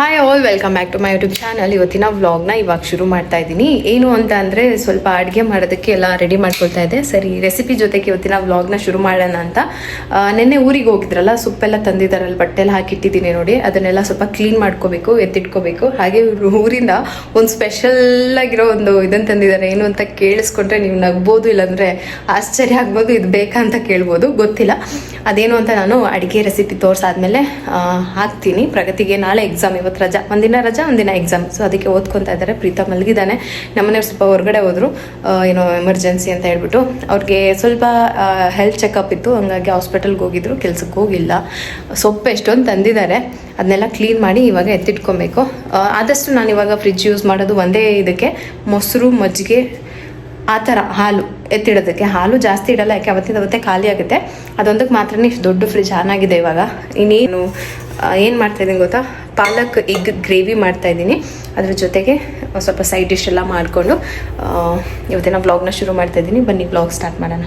Hi all welcome back to my YouTube channel ಇವತ್ತಿನ ವ್ಲಾಗ್ನ ಇವಾಗ ಶುರು ಮಾಡ್ತಾ ಇದ್ದೀನಿ. ಏನು ಅಂತ ಅಂದರೆ ಸ್ವಲ್ಪ ಅಡುಗೆ ಮಾಡೋದಕ್ಕೆ ಎಲ್ಲ ರೆಡಿ ಮಾಡ್ಕೊಳ್ತಾ ಇದ್ದೆ. ಸರಿ ರೆಸಿಪಿ ಜೊತೆಗೆ ಇವತ್ತಿನ ವ್ಲಾಗ್ನ ಶುರು ಮಾಡೋಣ ಅಂತ. ನಿನ್ನೆ ಊರಿಗೆ ಹೋಗಿದ್ರಲ್ಲ, ಸೊಪ್ಪೆಲ್ಲ ತಂದಿದ್ದಾರಲ್ಲ ಬಟ್ಟೆಲ್ಲ ಹಾಕಿಟ್ಟಿದ್ದೀನಿ ನೋಡಿ. ಅದನ್ನೆಲ್ಲ ಸ್ವಲ್ಪ ಕ್ಲೀನ್ ಮಾಡ್ಕೋಬೇಕು, ಎತ್ತಿಟ್ಕೋಬೇಕು. ಹಾಗೆ ಊರಿಂದ ಒಂದು ಸ್ಪೆಷಲ್ ಆಗಿರೋ ಒಂದು ಇದನ್ನು ತಂದಿದ್ದಾರೆ. ಏನು ಅಂತ ಕೇಳಿಸ್ಕೊಂಡ್ರೆ ನೀವು ನಗ್ಬೋದು ಇಲ್ಲಾಂದರೆ ಆಶ್ಚರ್ಯ ಆಗ್ಬೋದು. ಇದು ಬೇಕಾ ಅಂತ ಕೇಳ್ಬೋದು. ಗೊತ್ತಿಲ್ಲ. ಅದೇನು ಅಂತ ನಾನು ಅಡುಗೆ ರೆಸಿಪಿ ತೋರಿಸಾದ್ಮೇಲೆ ಹಾಕ್ತೀನಿ. ಪ್ರಗತಿಗೆ ನಾಳೆ ಎಕ್ಸಾಮ್ ಇವತ್ತು ರಜಾ. ಒಂದಿನ ರಜಾ, ಒಂದಿನ ಎಕ್ಸಾಮ್ ಸೊ ಅದಕ್ಕೆ ಓದ್ಕೊತಾ ಇದ್ದಾರೆ. ಪ್ರೀತಾ ಮಲಗಿದ್ದಾನೆ. ನಮ್ಮನೆಯವ್ರು ಸ್ವಲ್ಪ ಹೊರಗಡೆ ಹೋದರು. ಏನೋ ಎಮರ್ಜೆನ್ಸಿ ಅಂತ ಹೇಳ್ಬಿಟ್ಟು. ಅವ್ರಿಗೆ ಸ್ವಲ್ಪ ಹೆಲ್ತ್ ಚೆಕಪ್ ಇತ್ತು. ಹಂಗಾಗಿ ಹಾಸ್ಪಿಟಲ್ಗೆ ಹೋಗಿದ್ರು. ಕೆಲ್ಸಕ್ಕೆ ಹೋಗಿಲ್ಲ. ಸೊಪ್ಪು ಎಷ್ಟೊಂದು ತಂದಿದ್ದಾರೆ. ಅದನ್ನೆಲ್ಲ ಕ್ಲೀನ್ ಮಾಡಿ ಇವಾಗ ಎತ್ತಿಟ್ಕೊಬೇಕು. ಆದಷ್ಟು ನಾನು ಇವಾಗ ಫ್ರಿಜ್ ಯೂಸ್ ಮಾಡೋದು ಒಂದೇ ಇದಕ್ಕೆ. ಮೊಸರು, ಮಜ್ಜಿಗೆ ಆ ಥರ ಹಾಲು ಎತ್ತಿಡೋದಕ್ಕೆ. ಹಾಲು ಜಾಸ್ತಿ ಇಡಲ್ಲ, ಯಾಕೆ ಅವತ್ತಿಂದ ಅವತ್ತೇ ಖಾಲಿ ಆಗುತ್ತೆ. ಅದೊಂದಕ್ಕೆ ಮಾತ್ರ ಇಷ್ಟು ದೊಡ್ಡ ಫ್ರಿಜ್ ಆನ್ ಆಗಿದೆ ಇವಾಗ. ಇನ್ನೇನು ಏನು ಮಾಡ್ತಾಯಿದ್ದೀನಿ ಗೊತ್ತಾ? ಪಾಲಕ್ ಎಗ್ ಗ್ರೇವಿ ಮಾಡ್ತಾಯಿದ್ದೀನಿ ಅದ್ರ ಜೊತೆಗೆ ಸ್ವಲ್ಪ ಸೈಡ್ ಡಿಶ್ ಎಲ್ಲ ಮಾಡಿಕೊಂಡು ಇವತ್ತಿನ ಬ್ಲಾಗ್ನ ಶುರು ಮಾಡ್ತಾಯಿದ್ದೀನಿ ಬನ್ನಿ ಬ್ಲಾಗ್ ಸ್ಟಾರ್ಟ್ ಮಾಡೋಣ.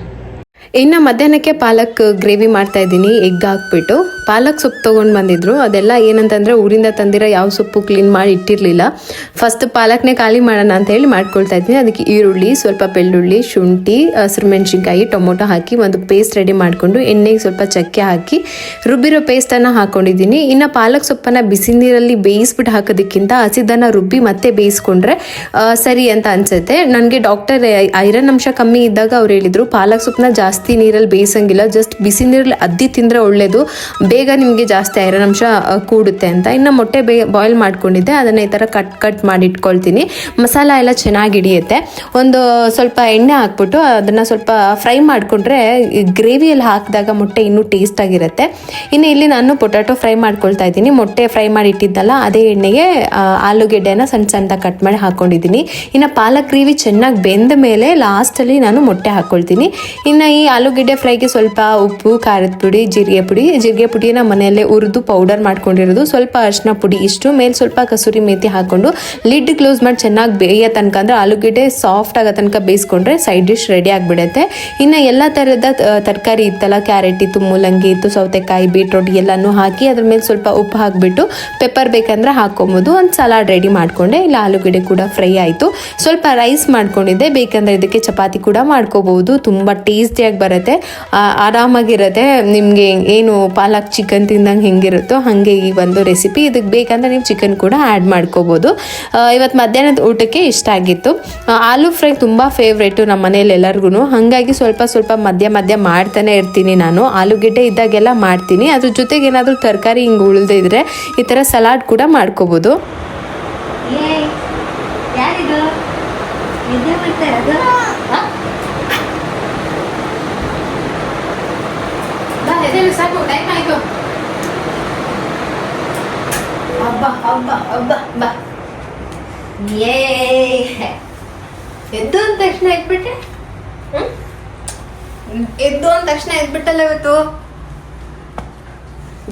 ಇನ್ನು ಮಧ್ಯಾಹ್ನಕ್ಕೆ ಪಾಲಕ್ ಗ್ರೇವಿ ಮಾಡ್ತಾ ಇದ್ದೀನಿ, ಎಗ್ ಹಾಕ್ಬಿಟ್ಟು. ಪಾಲಕ್ ಸೊಪ್ಪು ತೊಗೊಂಡು ಬಂದಿದ್ರು. ಅದೆಲ್ಲ ಏನಂತಂದರೆ ಊರಿಂದ ತಂದಿರೋ ಯಾವ ಸೊಪ್ಪು ಕ್ಲೀನ್ ಮಾಡಿ ಇಟ್ಟಿರಲಿಲ್ಲ. ಫಸ್ಟ್ ಪಾಲಕ್ನೇ ಖಾಲಿ ಮಾಡೋಣ ಅಂತ ಹೇಳಿ ಮಾಡ್ಕೊಳ್ತಾ ಇದ್ದೀನಿ. ಅದಕ್ಕೆ ಈರುಳ್ಳಿ, ಸ್ವಲ್ಪ ಬೆಳ್ಳುಳ್ಳಿ, ಶುಂಠಿ, ಹಸಿರು ಮೆಣಸಿನ್ಕಾಯಿ, ಟೊಮೊಟೊ ಹಾಕಿ ಒಂದು ಪೇಸ್ಟ್ ರೆಡಿ ಮಾಡಿಕೊಂಡು, ಎಣ್ಣೆಗೆ ಸ್ವಲ್ಪ ಚಕ್ಕೆ ಹಾಕಿ, ರುಬ್ಬಿರೋ ಪೇಸ್ಟನ್ನು ಹಾಕೊಂಡಿದ್ದೀನಿ. ಇನ್ನು ಪಾಲಕ್ ಸೊಪ್ಪನ್ನು ಬಿಸಿ ನೀರಲ್ಲಿ ಬೇಯಿಸ್ಬಿಟ್ಟು ಹಾಕೋದಕ್ಕಿಂತ ಹಸಿದನ್ನು ರುಬ್ಬಿ ಮತ್ತೆ ಬೇಯಿಸ್ಕೊಂಡ್ರೆ ಸರಿ ಅಂತ ಅನಿಸುತ್ತೆ. ನನಗೆ ಡಾಕ್ಟರ್ ಐರನ್ ಅಂಶ ಕಮ್ಮಿ ಇದ್ದಾಗ ಅವ್ರು ಹೇಳಿದರು, ಪಾಲಕ್ ಸೊಪ್ಪನ್ನ ಜಾಸ್ತಿ ನೀರಲ್ಲಿ ಬೇಯಿಸಂಗಿಲ್ಲ ಜಸ್ಟ್ ಬಿಸಿ ನೀರಲ್ಲಿ ಅದ್ದಿ ತಿಂದರೆ ಒಳ್ಳೆಯದು ಬೇಗ ನಿಮಗೆ ಜಾಸ್ತಿ ಐರನ್ ಅಂಶ ಕೂಡುತ್ತೆ ಅಂತ. ಇನ್ನು ಮೊಟ್ಟೆ ಬೇ ಬಾಯ್ಲ್ ಮಾಡ್ಕೊಂಡಿದ್ದೆ, ಅದನ್ನು ಈ ಥರ ಕಟ್ ಕಟ್ ಮಾಡಿ ಇಟ್ಕೊಳ್ತೀನಿ. ಮಸಾಲ ಎಲ್ಲ ಚೆನ್ನಾಗಿ ಹಿಡಿಯುತ್ತೆ. ಒಂದು ಸ್ವಲ್ಪ ಎಣ್ಣೆ ಹಾಕ್ಬಿಟ್ಟು ಅದನ್ನು ಸ್ವಲ್ಪ ಫ್ರೈ ಮಾಡಿಕೊಂಡ್ರೆ ಗ್ರೇವಿಯಲ್ಲಿ ಹಾಕಿದಾಗ ಮೊಟ್ಟೆ ಇನ್ನೂ ಟೇಸ್ಟ್ ಆಗಿರುತ್ತೆ. ಇನ್ನು ಇಲ್ಲಿ ನಾನು ಪೊಟ್ಯಾಟೊ ಫ್ರೈ ಮಾಡ್ಕೊಳ್ತಾ ಇದ್ದೀನಿ. ಮೊಟ್ಟೆ ಫ್ರೈ ಮಾಡಿ ಇಟ್ಟಿದ್ದಲ್ಲ, ಅದೇ ಎಣ್ಣೆಗೆ ಆಲೂಗೆಡ್ಡೆನ ಸಣ್ಣ ಸಣ್ಣದಾಗಿ ಕಟ್ ಮಾಡಿ ಹಾಕ್ಕೊಂಡಿದ್ದೀನಿ ಇನ್ನು ಪಾಲಕ್ ಗ್ರೇವಿ ಚೆನ್ನಾಗಿ ಬೆಂದ ಮೇಲೆ ಲಾಸ್ಟಲ್ಲಿ ನಾನು ಮೊಟ್ಟೆ ಹಾಕ್ಕೊಳ್ತೀನಿ ಇನ್ನು ಈ ಆಲೂಗೆಡ್ಡೆ ಫ್ರೈಗೆ ಸ್ವಲ್ಪ ಉಪ್ಪು, ಖಾರದ ಪುಡಿ, ಜೀರಿಗೆ ಪುಡಿ. ಜೀರಿಗೆ ಪುಡಿನ ಮನೆಯಲ್ಲೇ ಹುರಿದು ಪೌಡರ್ ಮಾಡ್ಕೊಂಡಿರೋದು. ಸ್ವಲ್ಪ ಅರಿಶಿನ ಪುಡಿ ಇಷ್ಟು, ಮೇಲೆ ಸ್ವಲ್ಪ ಕಸೂರಿ ಮೇಥಿ ಹಾಕೊಂಡು ಲಿಡ್ ಕ್ಲೋಸ್ ಮಾಡಿ ಚೆನ್ನಾಗಿ ಬೇಯೋ ತನಕ ಅಂದರೆ ಆಲೂಗೆಡ್ಡೆ ಸಾಫ್ಟ್ ಆಗೋ ತನಕ ಬೇಯಿಸ್ಕೊಂಡ್ರೆ ಸೈಡ್ ಡಿಶ್ ರೆಡಿ ಆಗಿಬಿಡುತ್ತೆ. ಇನ್ನು ಎಲ್ಲ ಥರದ ತರಕಾರಿ ಇತ್ತಲ್ಲ ಕ್ಯಾರೆಟ್ ಇತ್ತು, ಮೂಲಂಗಿ ಇತ್ತು, ಸೌತೆಕಾಯಿ ಬೀಟ್ರೋಟ್ ಎಲ್ಲನೂ ಹಾಕಿ ಅದ್ರ ಮೇಲೆ ಸ್ವಲ್ಪ ಉಪ್ಪು ಹಾಕಿಬಿಟ್ಟು ಪೆಪ್ಪರ್ ಬೇಕಂದ್ರೆ ಹಾಕೊಬೋದು ಒಂದು ಸಲಾಡ್ ರೆಡಿ ಮಾಡಿಕೊಂಡೆ. ಇಲ್ಲ ಆಲೂಗಡ್ಡೆ ಕೂಡ ಫ್ರೈ ಆಯಿತು. ಸ್ವಲ್ಪ ರೈಸ್ ಮಾಡ್ಕೊಂಡಿದ್ದೆ. ಬೇಕಂದ್ರೆ ಇದಕ್ಕೆ ಚಪಾತಿ ಕೂಡ ಮಾಡ್ಕೋಬಹುದು ತುಂಬ ಟೇಸ್ಟಿಯಾಗಿ ಬರುತ್ತೆ. ಆ, ಆರಾಮಾಗಿರುತ್ತೆ. ನಿಮಗೆ ಏನು ಪಾಲಕ್ ಚಿಕನ್ ತಿಂದಂಗೆ ಹೆಂಗಿರುತ್ತೋ ಹಾಗೆ ಈ ಒಂದು ರೆಸಿಪಿ ಇದಕ್ಕೆ ಬೇಕಂದರೆ ನೀವು ಚಿಕನ್ ಕೂಡ ಆ್ಯಡ್ ಮಾಡ್ಕೋಬೋದು. ಇವತ್ತು ಮಧ್ಯಾಹ್ನದ ಊಟಕ್ಕೆ ಇಷ್ಟ ಆಗಿತ್ತು. ಆಲೂ ಫ್ರೈ ತುಂಬ ಫೇವ್ರೇಟು ನಮ್ಮ ಮನೇಲಿ ಎಲ್ಲರಿಗೂ ಹಾಗಾಗಿ ಸ್ವಲ್ಪ ಸ್ವಲ್ಪ ಮಧ್ಯ ಮಧ್ಯ ಮಾಡ್ತಾನೆ ಇರ್ತೀನಿ ನಾನು. ಆಲೂಗಡ್ಡೆ ಇದ್ದಾಗೆಲ್ಲ ಮಾಡ್ತೀನಿ. ಅದ್ರ ಜೊತೆಗೆ ಏನಾದರೂ ತರಕಾರಿ ಹಿಂಗೆ ಉಳಿದಿದ್ರೆ ಈ ಥರ ಸಲಾಡ್ ಕೂಡ ಮಾಡ್ಕೋಬೋದು. ಯಾರಿದು? ನಿದ್ದೆ ಸಾಕು ಟೈಮ್ ಆಯಿತು. ಹಬ್ಬ ಹಬ್ಬ ಹಬ್ಬ ಬಾ. ಏ ಎದ್ದು ಅಂದ ತಕ್ಷಣ ಎದ್ಬಿಟ್ಟೆ? ಎದ್ದು ಅಂದ ತಕ್ಷಣ ಎದ್ಬಿಟ್ಟಲ್ಲ ಇವತ್ತು?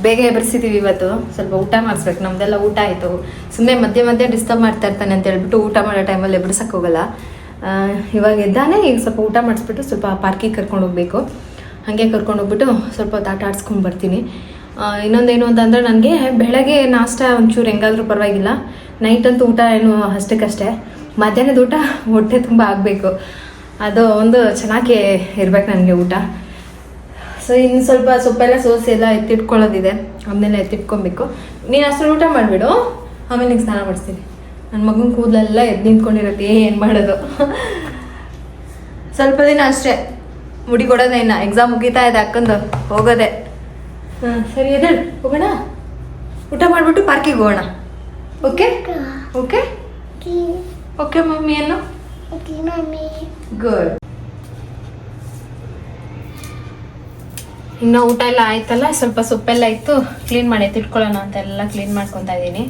ಬೇಗ ಎಬ್ಬರಿಸಿದೀವಿ ಇವತ್ತು. ಸ್ವಲ್ಪ ಊಟ ಮಾಡಿಸ್ಬೇಕು. ನಮ್ದೆಲ್ಲ ಊಟ ಆಯಿತು. ಸುಮ್ಮನೆ ಮಧ್ಯೆ ಮಧ್ಯೆ ಡಿಸ್ಟರ್ಬ್ ಮಾಡ್ತಾ ಇರ್ತಾನೆ ಅಂತ ಹೇಳ್ಬಿಟ್ಟು ಊಟ ಮಾಡೋ ಟೈಮಲ್ಲಿ ಎಬ್ಬರ್ಸಕ್ಕೆ ಹೋಗಲ್ಲ. ಆ, ಇವಾಗ ಎದ್ದಾನೆ ಈಗ ಸ್ವಲ್ಪ ಊಟ ಮಾಡಿಸ್ಬಿಟ್ಟು ಸ್ವಲ್ಪ ಪಾರ್ಕಿಗೆ ಕರ್ಕೊಂಡು ಹೋಗ್ಬೇಕು. ಹಾಗೆ ಕರ್ಕೊಂಡು ಹೋಗ್ಬಿಟ್ಟು ಸ್ವಲ್ಪ ಹೊತ್ತು ಆಟ ಆಡ್ಸ್ಕೊಂಡು ಬರ್ತೀನಿ. ಇನ್ನೊಂದೇನು ಅಂತಂದರೆ ನನಗೆ ಬೆಳಗ್ಗೆ ನಾಷ್ಟ ಒಂಚೂರು ಹೆಂಗಾದ್ರೂ ಪರವಾಗಿಲ್ಲ. ನೈಟ್ ಅಂತೂ ಊಟ ಏನು ಅಷ್ಟಕ್ಕಷ್ಟೇ. ಮಧ್ಯಾಹ್ನದ ಊಟ ಹೊಟ್ಟೆ ತುಂಬ ಆಗಬೇಕು. ಅದು ಒಂದು ಚೆನ್ನಾಗಿ ಇರಬೇಕು ನನಗೆ ಊಟ. ಸೊ ಇನ್ನು ಸ್ವಲ್ಪ ಸೊಪ್ಪೆಲ್ಲ ಸೋಸಿ ಎಲ್ಲ ಎತ್ತಿಟ್ಕೊಳ್ಳೋದಿದೆ. ಅದನ್ನೆಲ್ಲ ಎತ್ತಿಟ್ಕೊಬೇಕು. ನೀನು ಅಷ್ಟು ಊಟ ಮಾಡಿಬಿಡು. ಆಮೇಲೆ ನಿಂಗೆ ಸ್ನಾನ ಮಾಡಿಸ್ತೀನಿ. ನನ್ನ ಮಗನ ಕೂದಲೆಲ್ಲ ಎದ್ದು ನಿಂತ್ಕೊಂಡಿರುತ್ತೆ. ಏನು ಮಾಡೋದು? ಸ್ವಲ್ಪ ದಿನ ಅಷ್ಟೇ. ಮುಡಿ ಕೊಡೋದೇ ಇನ್ನ. ಎಕ್ಸಾಮ್ ಮುಗೀತಾ ಇದೆ ಅಕ್ಕಂದು. ಹೋಗೋದೆ. ಹಾಂ ಸರಿ ಅದೇ ಹೋಗೋಣ? ಊಟ ಮಾಡಿಬಿಟ್ಟು ಪಾರ್ಕಿಗೆ ಹೋಗೋಣ. ಓಕೆ ಓಕೆ ಓಕೆ ಮಮ್ಮಿ ಏನು ಗುಡ್ ಇನ್ನು ಊಟ ಎಲ್ಲ ಆಯ್ತಲ್ಲ? ಸ್ವಲ್ಪ ಸೊಪ್ಪೆಲ್ಲ ಇತ್ತು. ಕ್ಲೀನ್ ಮಾಡಿ ತಿಟ್ಕೊಳ್ಳೋಣ ಅಂತ ಎಲ್ಲ ಕ್ಲೀನ್ ಮಾಡ್ಕೊತಾ ಇದ್ದೀನಿ.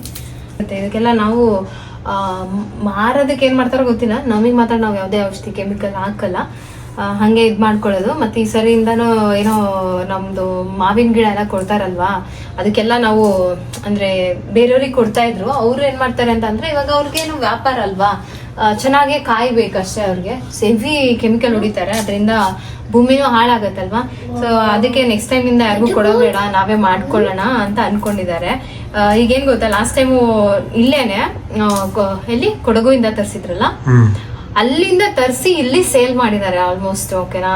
ಮತ್ತೆ ಇದಕ್ಕೆಲ್ಲ ನಾವು ಆ, ಮಾರೋದಕ್ಕೆ ಏನು ಮಾಡ್ತಾರೋ ಗೊತ್ತಿಲ್ಲ. ನಮಗೆ ಮಾತ್ರ ನಾವು ಯಾವುದೇ ಔಷಧಿ ಕೆಮಿಕಲ್ ಹಾಕಲ್ಲ. ಹಾಗೆ ಇದು ಮಾಡ್ಕೊಳ್ಳೋದು. ಮತ್ತೆ ಈ ಸರಿಯಿಂದನೂ ಏನೋ ನಮ್ದು ಮಾವಿನ ಗಿಡ ಎಲ್ಲ ಕೊಡ್ತಾರಲ್ವಾ, ಅದಕ್ಕೆಲ್ಲ ನಾವು ಅಂದ್ರೆ ಬೇರೆಯವ್ರಿಗೆ ಕೊಡ್ತಾ ಇದ್ರು. ಅವ್ರು ಏನು ಮಾಡ್ತಾರೆ ಅಂತಂದರೆ ಇವಾಗ ಅವ್ರಿಗೇನು ವ್ಯಾಪಾರ ಅಲ್ವಾ ಚೆನ್ನಾಗಿ ಕಾಯ್ಬೇಕಷ್ಟೇ ಅವ್ರಿಗೆ. ಹೆವಿ ಕೆಮಿಕಲ್ ಹೊಡಿತಾರೆ, ಅದರಿಂದ ಭೂಮಿನೂ ಹಾಳಾಗತ್ತಲ್ವಾ. ಸೊ ಅದಕ್ಕೆ ನೆಕ್ಸ್ಟ್ ಟೈಮ್ ಇಂದ ಯಾರಿಗೂ ಕೊಡೋಬೇಡ ನಾವೇ ಮಾಡ್ಕೊಳ್ಳೋಣ ಅಂತ ಅನ್ಕೊಂಡಿದ್ದಾರೆ. ಈಗೇನ್ ಗೊತ್ತಾ ಲಾಸ್ಟ್ ಟೈಮು ಇಲ್ಲೇನೆ ಎಲ್ಲಿ, ಕೊಡಗು ಕೊಡಗುಯಿಂದ ತರಿಸಿದ್ರಲ್ಲ? ಅಲ್ಲಿಂದ ತರಿಸಿ ಇಲ್ಲಿ ಸೇಲ್ ಮಾಡಿದ್ದಾರೆ ಆಲ್ಮೋಸ್ಟ್ ಓಕೆನಾ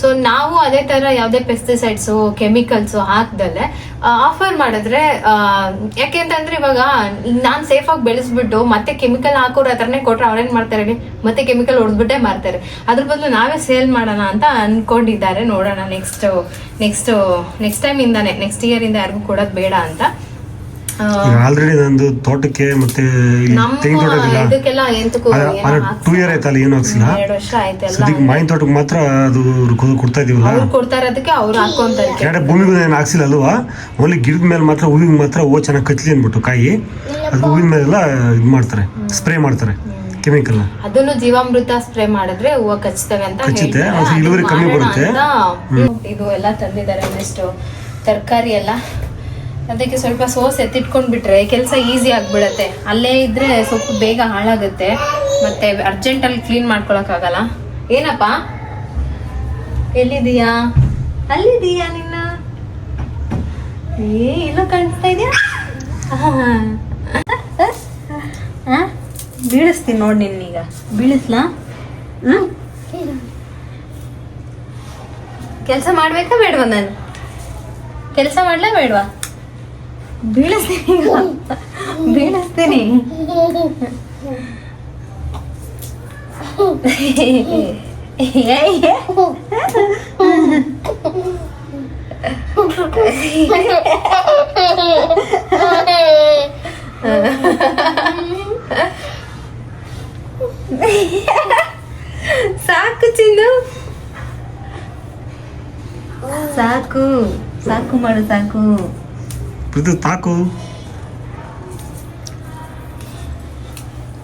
ಸೊ ನಾವು ಅದೇ ತರ ಯಾವ್ದೇ ಪೆಸ್ಟಿಸೈಡ್ಸು ಕೆಮಿಕಲ್ಸ್ ಹಾಕ್ದಲ್ಲೆ ಆಫರ್ ಮಾಡಿದ್ರೆ ಯಾಕೆಂತಂದ್ರೆ ಇವಾಗ ನಾನು ಸೇಫ್ ಆಗಿ ಬೆಳೆಸ್ಬಿಟ್ಟು ಮತ್ತೆ ಕೆಮಿಕಲ್ ಹಾಕೋರು ಹತ್ರನೇ ಕೊಟ್ರೆ ಅವ್ರೇನ್ ಮಾಡ್ತಾರೆ? ಮತ್ತೆ ಕೆಮಿಕಲ್ ಹೊಡೆದ್ಬಿಟ್ಟೆ ಮಾಡ್ತಾರೆ ಅದ್ರ ಬದಲು ನಾವೇ ಸೇಲ್ ಮಾಡೋಣ ಅಂತ ಅನ್ಕೊಂಡಿದ್ದಾರೆ ನೋಡೋಣ ನೆಕ್ಸ್ಟ್ ನೆಕ್ಸ್ಟ್ ನೆಕ್ಸ್ಟ್ ಟೈಮ್ ಇಂದಾನೆ ನೆಕ್ಸ್ಟ್ ಇಯರ್ ಇಂದ ಯಾರಿಗೂ ಕೊಡೋದು ಬೇಡ ಅಂತ. ಈಗ ಆಲ್ರೆಡಿ ನಂದು ತೋಟಕ್ಕೆ ಮತ್ತೆ ಇಲ್ಲಿ ತೆಂಗಿನ ತೋಟಕ್ಕಿಲ್ಲ ಇದಕ್ಕೆಲ್ಲ ಎಂತಕ್ಕೂ ಟೂ ಇಯರ್ ಆಯ್ತಲ್ಲ ಏನು ಹಾಕ್ಸಿಲ್ಲ? ಎರಡು ವರ್ಷ ಆಯ್ತಲ್ಲ ಸದ್ಯಕ್ಕೆ ಮಾವಿನ ತೋಟಕ್ಕೆ ಮಾತ್ರ ಅದು ಕೊಡ್- ಕೊಡ್ತಾ ಇದೀವಲ್ಲ? ಅವ್ರು ಕೊಡ್ತಾ ಇರೋದಕ್ಕೆ ಅವ್ರು ಹಾಕೊಂತಾರೆ ಕೆಳಗಡೆ ಭೂಮಿಗೂ ಏನು ಹಾಕ್ಸಿಲ್ಲ ಅಲ್ವಾ? ಓನ್ಲಿ ಗಿಡದ ಮೇಲೆ ಮಾತ್ರ ಹೂವಿಗೆ ಮಾತ್ರ ಹೂವು ಚೆನ್ನಾಗಿ ಕಚ್ಲಿ ಅಂದ್ಬಿಟ್ಟು ಕಾಯಿ. ಅದು ಹೂವಿನ ಮೇಲೆಲ್ಲ ಇದು ಮಾಡ್ತಾರೆ ಸ್ಪ್ರೇ ಮಾಡ್ತಾರೆ ಕೆಮಿಕಲ್. ಅದನ್ನು ಜೀವಾಮೃತ ಸ್ಪ್ರೇ ಮಾಡಿದ್ರೆ ಹೂವು ಕಚ್ತವೆ ಅಂತ ಕಚ್ಚುತ್ತೆ, ಹೇಳ್ತಾರೆ. ಅದು ಇಳುವರಿ ಅದು ಕಮ್ಮಿ ಮಾಡೋಣ ಬರುತ್ತೆ. ಅಂತ. ಇದು ಎಲ್ಲ ತಂದಿದ್ದಾರೆ ನೆಕ್ಸ್ಟ್ ತರಕಾರಿ ಎಲ್ಲ. ಅದಕ್ಕೆ ಸ್ವಲ್ಪ ಸೋಸ್ ಎತ್ತಿಟ್ಕೊಂಡು ಬಿಟ್ರೆ ಕೆಲಸ ಈಸಿ ಆಗ್ಬಿಡತ್ತೆ. ಅಲ್ಲೇ ಇದ್ರೆ ಸ್ವಲ್ಪ ಬೇಗ ಹಾಳಾಗುತ್ತೆ. ಮತ್ತೆ ಅರ್ಜೆಂಟ್ ಅಲ್ಲಿ ಕ್ಲೀನ್ ಮಾಡ್ಕೊಳಕ್ ಆಗಲ್ಲ ಏನಪ್ಪ? ಎಲ್ಲಿದೀಯಾ ಅಲ್ಲಿದೀಯಾ ನಿನ್ನ? ಏ, ಇಲ್ಲ ಕಾಣಿಸ್ತಾ ಇದೆಯಾ? ಬೀಳಿಸ್ತೀನಿ ನೋಡಿ ನಿನ್ನೀಗ ಬೀಳಿಸ್ಲಾ? ಹ್ಮ್. ಕೆಲಸ ಮಾಡ್ಬೇಕಾ ಬೇಡವಾ ನಾನು? ಕೆಲಸ ಮಾಡಲೇ ಬೇಡವಾ? ಬೀಳಿಸ್ತೀನಿ. ಬೀಳಿಸ್ತೀನಿ. ಸಾಕು ಚಿನ್ನು. ಸಾಕು. ಸಾಕು ಮಾಡು ಸಾಕು. ಇದು ತಾಕು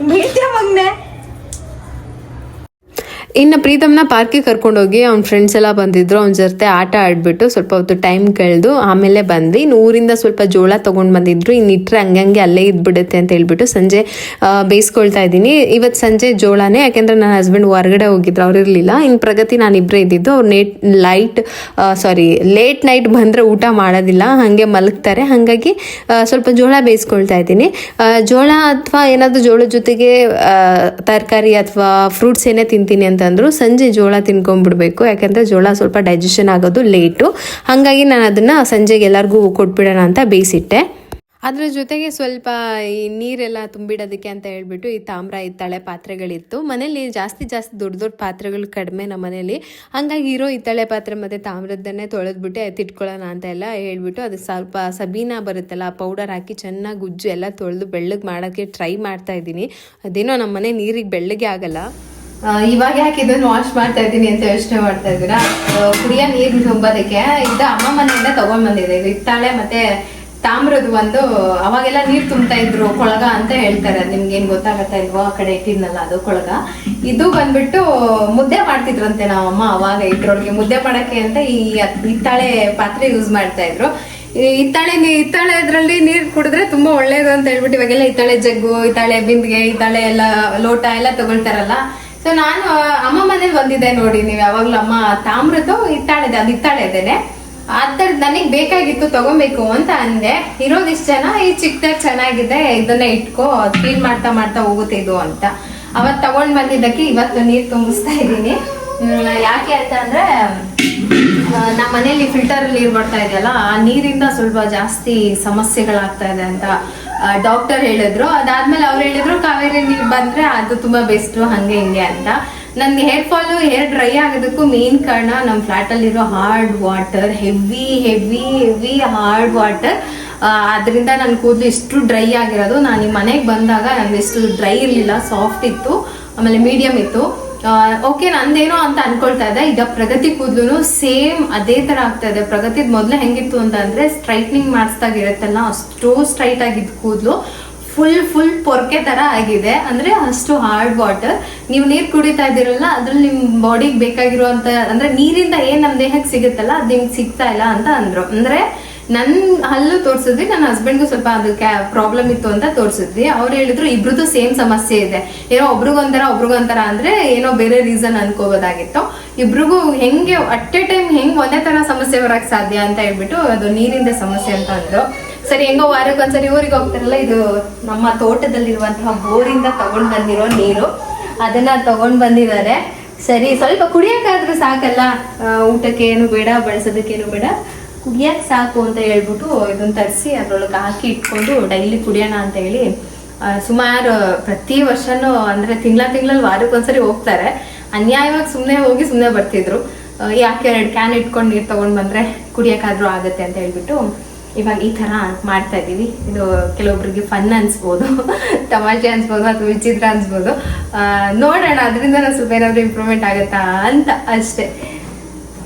ಬೀಳ್ತೀಯ ಮಗ್ನೆ ಇನ್ನು ಪ್ರೀತಮ್ನ ಪಾರ್ಕಿಗೆ ಕರ್ಕೊಂಡೋಗಿ ಅವ್ನ ಫ್ರೆಂಡ್ಸ್ ಎಲ್ಲ ಬಂದಿದ್ರು. ಅವ್ನ ಜೊತೆ ಆಟ ಆಡ್ಬಿಟ್ಟು ಸ್ವಲ್ಪ ಹೊತ್ತು ಟೈಮ್ ಕಳೆದು ಆಮೇಲೆ ಬಂದು ಇನ್ನು ಊರಿಂದ ಸ್ವಲ್ಪ ಜೋಳ ತೊಗೊಂಡು ಬಂದಿದ್ರು. ಇನ್ನು ಇಟ್ಟರೆ ಹಂಗಂಗೆ ಅಲ್ಲೇ ಇದ್ಬಿಡುತ್ತೆ ಅಂತ ಹೇಳ್ಬಿಟ್ಟು ಸಂಜೆ ಬೇಯಿಸ್ಕೊಳ್ತಾ ಇದ್ದೀನಿ. ಇವತ್ತು ಸಂಜೆ ಜೋಳನೇ, ಯಾಕೆಂದರೆ ನನ್ನ ಹಸ್ಬೆಂಡ್ ಹೊರಗಡೆ ಹೋಗಿದ್ರು. ಅವ್ರು ಇರಲಿಲ್ಲ. ಇನ್ನು ಪ್ರಗತಿ ನಾನು ಇಬ್ಬರೇ ಇದ್ದಿದ್ದು. ಅವ್ರು nate light sorry late night ಬಂದರೆ ಊಟ ಮಾಡೋದಿಲ್ಲ. ಹಾಗೆ ಮಲಗ್ತಾರೆ. ಹಾಗಾಗಿ ಸ್ವಲ್ಪ ಜೋಳ ಬೇಯಿಸ್ಕೊಳ್ತಾ ಇದ್ದೀನಿ. ಜೋಳ ಅಥವಾ ಏನಾದರೂ ಜೋಳದ ಜೊತೆಗೆ ತರಕಾರಿ ಅಥವಾ ಫ್ರೂಟ್ಸ್ ಏನೇ ತಿಂತೀನಿ ಅಂತಂದ್ರು ಸಂಜೆ ಜೋಳ ತಿನ್ಕೊಂಬಿಡ್ಬೇಕು. ಯಾಕಂದರೆ ಜೋಳ ಸ್ವಲ್ಪ ಡೈಜೆಷನ್ ಆಗೋದು ಲೇಟು ಹಾಗಾಗಿ ನಾನು ಅದನ್ನು ಸಂಜೆಗೆ ಎಲ್ಲರಿಗೂ ಕೊಟ್ಬಿಡೋಣ ಅಂತ ಬೇಯಿಸಿಟ್ಟೆ. ಅದರ ಜೊತೆಗೆ ಸ್ವಲ್ಪ ಈ ನೀರೆಲ್ಲ ತುಂಬಿಡೋದಕ್ಕೆ ಅಂತ ಹೇಳ್ಬಿಟ್ಟು ಈ ತಾಮ್ರ, ಹಿತ್ತಾಳೆ ಪಾತ್ರೆಗಳಿತ್ತು. ಮನೇಲಿ ಜಾಸ್ತಿ ಜಾಸ್ತಿ ದೊಡ್ಡ ದೊಡ್ಡ ಪಾತ್ರೆಗಳು ಕಡಿಮೆ ನಮ್ಮ ಮನೇಲಿ ಹಂಗಾಗಿ ಇರೋ ಹಿತ್ತಾಳೆ ಪಾತ್ರೆ ಮತ್ತು ತಾಮ್ರದ್ದನ್ನೇ ತೊಳೆದ್ಬಿಟ್ಟು ಎತ್ತಿಟ್ಕೊಳ್ಳೋಣ ಅಂತ ಎಲ್ಲ ಹೇಳ್ಬಿಟ್ಟು ಅದಕ್ಕೆ ಸ್ವಲ್ಪ ಸಬೀನಾ ಬರುತ್ತಲ್ಲ ಪೌಡರ್ ಹಾಕಿ ಚೆನ್ನಾಗಿ ಗುಜ್ಜು ಎಲ್ಲ ತೊಳೆದು ಬೆಳ್ಳಗೆ ಮಾಡೋಕ್ಕೆ ಟ್ರೈ ಮಾಡ್ತಾ ಇದ್ದೀನಿ. ಅದೇನೋ ನಮ್ಮ ಮನೆ ನೀರಿಗೆ ಬೆಳ್ಳಗೆ ಆಗಲ್ಲ. ಇವಾಗ ಯಾಕೆ ಇದನ್ನು ವಾಶ್ ಮಾಡ್ತಾ ಇದ್ದೀನಿ ಅಂತ ಯೋಚನೆ ಮಾಡ್ತಾ ಇದ್ದೀರಾ? ಕುಡಿಯೋ ನೀರು ತುಂಬೋದಕ್ಕೆ ಇದು ಅಮ್ಮ ಮನೆಯಿಂದ ತಗೊಂಡ್ ಬಂದಿದೆ. ಇದು ಇತ್ತಾಳೆ ಮತ್ತೆ ತಾಮ್ರದ್ದು ಒಂದು, ಅವಾಗೆಲ್ಲ ನೀರು ತುಂಬ್ತಾ ಇದ್ರು ಕೊಳಗ ಅಂತ ಹೇಳ್ತಾರೆ. ನಿಮ್ಗೆ ಏನ್ ಗೊತ್ತಾಗತ್ತಾ ಇಲ್ವೋ ಆ ಕಡೆ ಇಟ್ಟಿದ್ನಲ್ಲ ಅದು ಕೊಳಗ. ಇದು ಬಂದ್ಬಿಟ್ಟು ಮುದ್ದೆ ಮಾಡ್ತಿದ್ರಂತೆ ನಾವು ಅಮ್ಮ ಅವಾಗ ಇಟ್ರೊಳಗೆ ಮುದ್ದೆ ಮಾಡಕ್ಕೆ ಅಂತ ಈ ಹಿತ್ತಾಳೆ ಪಾತ್ರೆ ಯೂಸ್ ಮಾಡ್ತಾ ಇದ್ರು. ನೀ- ಹಿತ್ತಾಳೆ ಅದ್ರಲ್ಲಿ ನೀರು ಕುಡಿದ್ರೆ ತುಂಬಾ ಒಳ್ಳೇದು ಅಂತ ಹೇಳ್ಬಿಟ್ಟು ಇವಾಗೆಲ್ಲ ಹಿತ್ತಾಳೆ ಜಗ್ಗು, ಹಿತ್ತಾಳೆ ಬಿಂದಿಗೆ, ಹಿತ್ತಾಳೆ ಎಲ್ಲ, ಲೋಟ ಎಲ್ಲ ತಗೊಳ್ತಾರಲ್ಲ. ಸೊ ನಾನು ಅಮ್ಮ ಮನೇಲಿ ಬಂದಿದ್ದೆ ನೋಡಿ ನೀವು ಯಾವಾಗ್ಲೂ ಅಮ್ಮ ತಾಮ್ರದ್ದು ಹಿತ್ತಾಳೆದೆ ಅದು ಹಿತ್ತಾಳೆದೇನೆ ಅದ್ರ ನನಗೆ ಬೇಕಾಗಿತ್ತು ತಗೊಬೇಕು ಅಂತ ಅಂದೆ. ಇರೋದಿಷ್ಟು ಜನ ಈ ಚಿಕ್ಕದಾಗ ಚೆನ್ನಾಗಿದೆ ಇದನ್ನ ಇಟ್ಕೋ ಕ್ಲೀನ್ ಮಾಡ್ತಾ ಮಾಡ್ತಾ ಹೋಗುತ್ತೆ ಇದು ಅಂತ. ಅವತ್ ತಗೊಂಡ್ ಬಂದಿದ್ದಕ್ಕೆ ಇವತ್ತು ನೀರು ತುಂಬಿಸ್ತಾ ಇದ್ದೀನಿ. ಯಾಕೆ ಅಂತ ಅಂದ್ರೆ ಆ, ನಮ್ಮ ಮನೇಲಿ ಫಿಲ್ಟರ್ ನೀರ್ ಬರ್ತಾ ಇದೆಯಲ್ಲ ಆ ನೀರಿಂದ ಸ್ವಲ್ಪ ಜಾಸ್ತಿ ಸಮಸ್ಯೆಗಳಾಗ್ತಾ ಇದೆ ಅಂತ. ಡಾಕ್ಟರ್ ಹೇಳಿದ್ರು. ಅದಾದ್ಮೇಲೆ ಅವ್ರು ಹೇಳಿದ್ರು, ಕಾವೇರಿ ನೀರು ಬಂದ್ರೆ ಅದು ತುಂಬಾ ಬೆಸ್ಟ್ ಹಂಗೆ ಹಿಂಗೆ ಅಂತ. ನನ್ಗೆ ಹೇರ್ ಫಾಲ್ ಹೇರ್ ಡ್ರೈ ಆಗೋದಕ್ಕೂ ಮೇನ್ ಕಾರಣ ನಮ್ಮ ಫ್ಲಾಟ್ ಅಲ್ಲಿರೋ hard water heavy heavy heavy hard water ಅದರಿಂದ ನನ್ನ ಕೂದಲು ಇಷ್ಟು ಡ್ರೈ ಆಗಿರೋದು. ನಾನು ಈ ಮನೆಗೆ ಬಂದಾಗ ನಂದು ಇಷ್ಟು ಡ್ರೈ ಇರಲಿಲ್ಲ ಸಾಫ್ಟ್ ಇತ್ತು. ಆಮೇಲೆ ಮೀಡಿಯಂ ಇತ್ತು. ಓಕೆ ನಂದೇನೋ ಅಂತ ಅನ್ಕೊಳ್ತಾ ಇದ್ದೆ. ಈಗ ಪ್ರಗತಿ ಕೂದಲು ಸೇಮ್ ಅದೇ ತರ ಆಗ್ತಾ ಇದೆ. ಪ್ರಗತಿದ ಮೊದಲು ಹೆಂಗಿತ್ತು ಅಂತ ಅಂದ್ರೆ ಸ್ಟ್ರೈಟ್ನಿಂಗ್ ಮಾಡಿಸ್ದಾಗ ಇರುತ್ತಲ್ಲ, ಅಷ್ಟು ಸ್ಟ್ರೈಟ್ ಆಗಿದ್ ಕೂದಲು ಫುಲ್ ಫುಲ್ ಪೊರ್ಕೆ ತರ ಆಗಿದೆ. ಅಂದ್ರೆ ಅಷ್ಟು ಹಾರ್ಡ್ ವಾಟರ್ ನೀವು ನೀರು ಕುಡಿತಾ ಇದ್ದೀರಲ್ಲ, ಅದ್ರಲ್ಲಿ ನಿಮ್ ಬಾಡಿಗೆ ಬೇಕಾಗಿರುವಂತ, ಅಂದ್ರೆ ನೀರಿಂದ ಏನ್ ನಮ್ ದೇಹಕ್ಕೆ ಸಿಗುತ್ತಲ್ಲ, ಅದ್ ನಿಮ್ಗೆ ಸಿಗ್ತಾ ಇಲ್ಲ ಅಂತ ಅಂದ್ರು. ಅಂದ್ರೆ ನನ್ನ ಹಲ್ಲು ತೋರಿಸಿದ್ವಿ ನನ್ನ ಹಸ್ಬೆಂಡ್ಗೂ ಸ್ವಲ್ಪ ಅದಕ್ಕೆ ಪ್ರಾಬ್ಲಮ್ ಇತ್ತು ಅಂತ ತೋರಿಸಿದ್ವಿ. ಅವ್ರು ಹೇಳಿದ್ರು ಇಬ್ರದ್ದು ಸೇಮ್ ಸಮಸ್ಯೆ ಇದೆ. ಏನೋ ಒಬ್ರಿಗೊಂಥರ ಒಬ್ರಿಗೊಂಥರ ಅಂದ್ರೆ ಏನೋ ಬೇರೆ ರೀಸನ್ ಅನ್ಕೋಬೋದಾಗಿತ್ತು. ಇಬ್ರಿಗೂ ಹೆಂಗೆ ಅಟ್ ಎ ಟೈಮ್ ಹೆಂಗ್ ಒಂದೇ ತರ ಸಮಸ್ಯೆ ಬರಕ್ ಸಾಧ್ಯ ಅಂತ ಹೇಳ್ಬಿಟ್ಟು ಅದು ನೀರಿಂದ ಸಮಸ್ಯೆ ಅಂತ ಅಂದ್ರು. ಸರಿ, ಹೆಂಗೋ ವಾರಕ್ಕೊಂದ್ಸರಿ ಊರಿಗೆ ಹೋಗ್ತಾರಲ್ಲ, ಇದು ನಮ್ಮ ತೋಟದಲ್ಲಿರುವಂತಹ ಬೋರಿಂದ ತಗೊಂಡ್ ಬಂದಿರೋ ನೀರು. ಅದನ್ನ ತಗೊಂಡ್ ಬಂದಿದ್ದಾರೆ. ಸರಿ, ಸ್ವಲ್ಪ ಕುಡಿಯಕ್ಕಾದ್ರೂ ಸಾಕಲ್ಲ. ಊಟಕ್ಕೆ ಏನು ಬೇಡ, ಬಳಸೋದಕ್ಕೇನು ಬೇಡ. ಕುಡಿಯಕ್ ಸಾಕು ಅಂತ ಹೇಳ್ಬಿಟ್ಟು ಇದನ್ನ ತರಿಸಿ ಅದ್ರೊಳಗೆ ಹಾಕಿ ಇಟ್ಕೊಂಡು ಡೈಲಿ ಕುಡಿಯೋಣ ಅಂತ ಹೇಳಿ ಸುಮಾರು ಪ್ರತಿ ವರ್ಷನೂ ಅಂದ್ರೆ ತಿಂಗಳ ತಿಂಗಳಲ್ಲಿ ವಾರಕ್ಕೊಂದ್ಸರಿ ಹೋಗ್ತಾರೆ. ಅನ್ಯಾಯವಾಗಿ ಸುಮ್ಮನೆ ಹೋಗಿ ಸುಮ್ಮನೆ ಬರ್ತಿದ್ರು. ಯಾಕೆ ಎರಡು ಕ್ಯಾನ್ ಇಟ್ಕೊಂಡು ನೀರು ತಗೊಂಡ್ ಬಂದ್ರೆ ಕುಡಿಯಕ್ಕಾದ್ರೂ ಆಗತ್ತೆ ಅಂತ ಹೇಳ್ಬಿಟ್ಟು ಇವಾಗ ಈ ತರ ಮಾಡ್ತಾ ಇದ್ದೀವಿ. ಇದು ಕೆಲವೊಬ್ರಿಗೆ ಫನ್ ಅನ್ಸ್ಬೋದು, ತಮಾಷೆ ಅನ್ಸ್ಬೋದು ಅಥವಾ ವಿಚಿತ್ರ ಅನ್ಸ್ಬೋದು. ನೋಡೋಣ ಅದರಿಂದ ಸ್ವಲ್ಪ ಏನಾದ್ರು ಇಂಪ್ರೂವ್ಮೆಂಟ್ ಆಗುತ್ತಾ ಅಂತ ಅಷ್ಟೇ.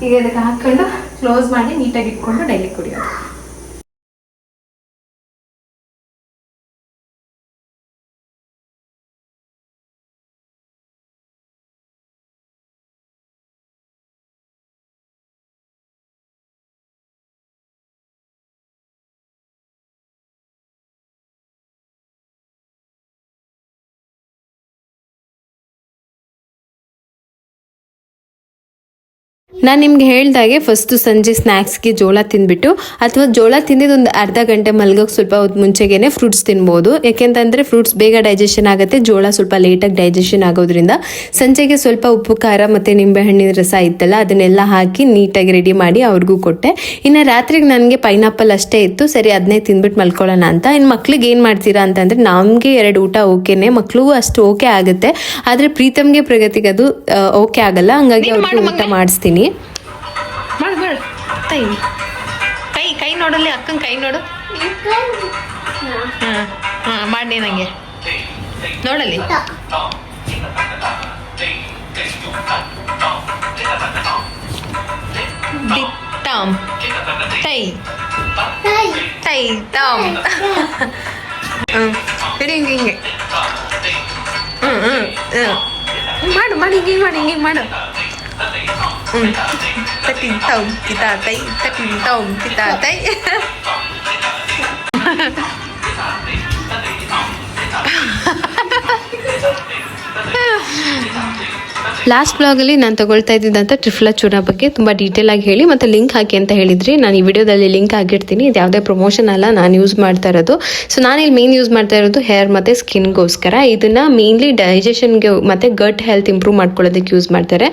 ಈಗ ಅದಕ್ಕೆ ಹಾಕೊಂಡು ಕ್ಲೋಸ್ ಮಾಡಿ ನೀಟಾಗಿ ಇಟ್ಕೊಂಡು ಡೈಲಿ ಕುಡಿಯೋದು. ನಾನು ನಿಮ್ಗೆ ಹೇಳ್ದಾಗೆ ಫಸ್ಟು ಸಂಜೆ ಸ್ನ್ಯಾಕ್ಸ್ಗೆ ಜೋಳ ತಿಂದ್ಬಿಟ್ಟು ಅಥವಾ ಜೋಳ ತಿಂದಿದ್ದು ಒಂದು ಅರ್ಧ ಗಂಟೆ ಮಲ್ಗೋಕೆ ಸ್ವಲ್ಪ ಹೊತ್ತು ಮುಂಚೆಗೇನೆ ಫ್ರೂಟ್ಸ್ ತಿನ್ಬೋದು. ಯಾಕೆಂತಂದರೆ ಫ್ರೂಟ್ಸ್ ಬೇಗ ಡೈಜೆಷನ್ ಆಗುತ್ತೆ ಜೋಳ ಸ್ವಲ್ಪ ಲೇಟಾಗಿ ಡೈಜೆಷನ್ ಆಗೋದ್ರಿಂದ. ಸಂಜೆಗೆ ಸ್ವಲ್ಪ ಉಪ್ಪು ಖಾರ ಮತ್ತು ನಿಂಬೆಹಣ್ಣಿನ ರಸ ಇತ್ತಲ್ಲ ಅದನ್ನೆಲ್ಲ ಹಾಕಿ ನೀಟಾಗಿ ರೆಡಿ ಮಾಡಿ ಅವ್ರಿಗೂ ಕೊಟ್ಟೆ. ಇನ್ನು ರಾತ್ರಿಗೆ ನನಗೆ ಪೈನಾಪಲ್ ಅಷ್ಟೇ ಇತ್ತು ಸರಿ ಅದನ್ನೇ ತಿಂದ್ಬಿಟ್ಟು ಮಲ್ಕೊಳ್ಳೋಣ ಅಂತ. ಇನ್ನು ಮಕ್ಳಿಗೆ ಏನು ಮಾಡ್ತೀರಾ ಅಂತಂದರೆ ನಮಗೆ ಎರಡು ಊಟ ಓಕೆನೆ ಮಕ್ಳಿಗೂ ಅಷ್ಟು ಓಕೆ ಆಗುತ್ತೆ. ಆದರೆ ಪ್ರೀತಮ್ಗೆ ಪ್ರಗತಿಗೆ ಅದು ಓಕೆ ಆಗಲ್ಲ ಹಂಗಾಗಿ ಅವ್ರಿಗೆ ಊಟ ಮಾಡಿಸ್ತೀನಿ. ಮಾಡು ಮಾಡು ಕೈ ಕೈ ಕೈ ನೋಡಲ್ಲಿ, ಅಕ್ಕನ ಕೈ ನೋಡು. ಹಾಂ ಹಾಂ ಮಾಡಿ ನನಗೆ ನೋಡಲ್ಲಿ. ಟಾಮ್. ಟೈ ಟೈ ಟಾಮ್. ಹ್ಞೂ ಬಿಡಿ ಹಿಂಗೆ ಹಿಂಗೆ. ಹ್ಞೂ ಹ್ಞೂ ಹ್ಞೂ ಮಾಡು, ಮಾಡಿ, ಹಿಂಗೆ ಮಾಡಿ ಹಿಂಗೆ ಮಾಡು. Mm. Tapintong, titatay. Tapintong, titatay. Ha last ಬ್ಲಾಗಲ್ಲಿ ನಾನು ತಗೊಳ್ತಾ ಇದ್ದಿದ್ದಂಥ ಟ್ರಿಫ್ಲಾ ಚೂರ ಬಗ್ಗೆ ತುಂಬ ಡೀಟೇಲ್ ಆಗಿ ಹೇಳಿ ಮತ್ತು ಲಿಂಕ್ ಹಾಕಿ ಅಂತ ಹೇಳಿದ್ರಿ. ನಾನು ಈ ವಿಡಿಯೋದಲ್ಲಿ ಲಿಂಕ್ ಆಗಿರ್ತೀನಿ. ಇದು ಯಾವುದೇ ಪ್ರಮೋಷನ್ ಅಲ್ಲ, ನಾನು ಯೂಸ್ ಮಾಡ್ತಾ ಇರೋದು. ಸೊ ನಾನು ಇಲ್ಲಿ ಮೇನ್ ಯೂಸ್ ಮಾಡ್ತಾ ಇರೋದು ಹೇರ್ ಮತ್ತು ಸ್ಕಿನ್ಗೋಸ್ಕರ ಇದನ್ನು ಮೇನ್ಲಿ ಡೈಜೆಷನ್ಗೆ ಮತ್ತು ಗಟ್ ಹೆಲ್ತ್ ಇಂಪ್ರೂವ್ ಮಾಡ್ಕೊಳ್ಳೋದಕ್ಕೆ ಯೂಸ್ ಮಾಡ್ತಾರೆ.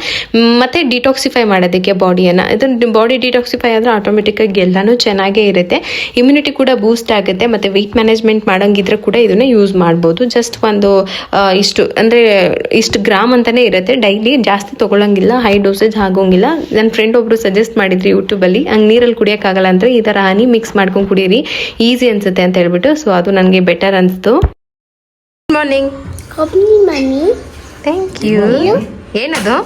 ಮತ್ತು ಮತ್ತೆ ಡಿಟಾಕ್ಸಿಫೈ ಮಾಡೋದಕ್ಕೆ ಬಾಡಿಯನ್ನು ಇದನ್ನು ಬಾಡಿ ಡಿಟಾಕ್ಸಿಫೈ ಆದರೆ ಆಟೋಮೆಟಿಕ್ಕಾಗಿ ಎಲ್ಲನೂ ಚೆನ್ನಾಗೇ ಇರುತ್ತೆ. ಇಮ್ಯುನಿಟಿ ಕೂಡ ಬೂಸ್ಟ್ ಆಗುತ್ತೆ. ಮತ್ತು ವೆಯ್ಟ್ ಮ್ಯಾನೇಜ್ಮೆಂಟ್ ಮಾಡೋಂಗಿದ್ರೆ ಕೂಡ ಇದನ್ನು ಯೂಸ್ ಮಾಡ್ಬೋದು. ಜಸ್ಟ್ ಒಂದು ಇಷ್ಟು, ಅಂದರೆ ಇಷ್ಟು ಗ್ರಾಮ್ ಅಂತಲೇ ಇರುತ್ತೆ. ಡೈಲಿ ಜಾಸ್ತಿ ತೊಗೊಳಂಗಿಲ್ಲ ಹೈ ಡೋಸೇಜ್ ಆಗೋಂಗಿಲ್ಲ. ನನ್ನ ಫ್ರೆಂಡ್ ಒಬ್ರು ಸಜೆಸ್ಟ್ ಮಾಡಿದ್ರಿ ಯೂಟ್ಯೂಬಲ್ಲಿ ಹಂಗೆ ನೀರಲ್ಲಿ ಕುಡಿಯೋಕ್ಕಾಗಲ್ಲ ಅಂದರೆ ಈ ಥರ ಹನಿ ಮಿಕ್ಸ್ ಮಾಡ್ಕೊಂಡು ಕುಡಿಯಿರಿ ಈಸಿ ಅನಿಸುತ್ತೆ ಅಂತ ಹೇಳ್ಬಿಟ್ಟು. ಸೊ ಅದು ನನಗೆ ಬೆಟರ್ ಅನಿಸ್ತು. ಗುಡ್ ಮಾರ್ನಿಂಗ್ ಥ್ಯಾಂಕ್ ಯು ಏನದು?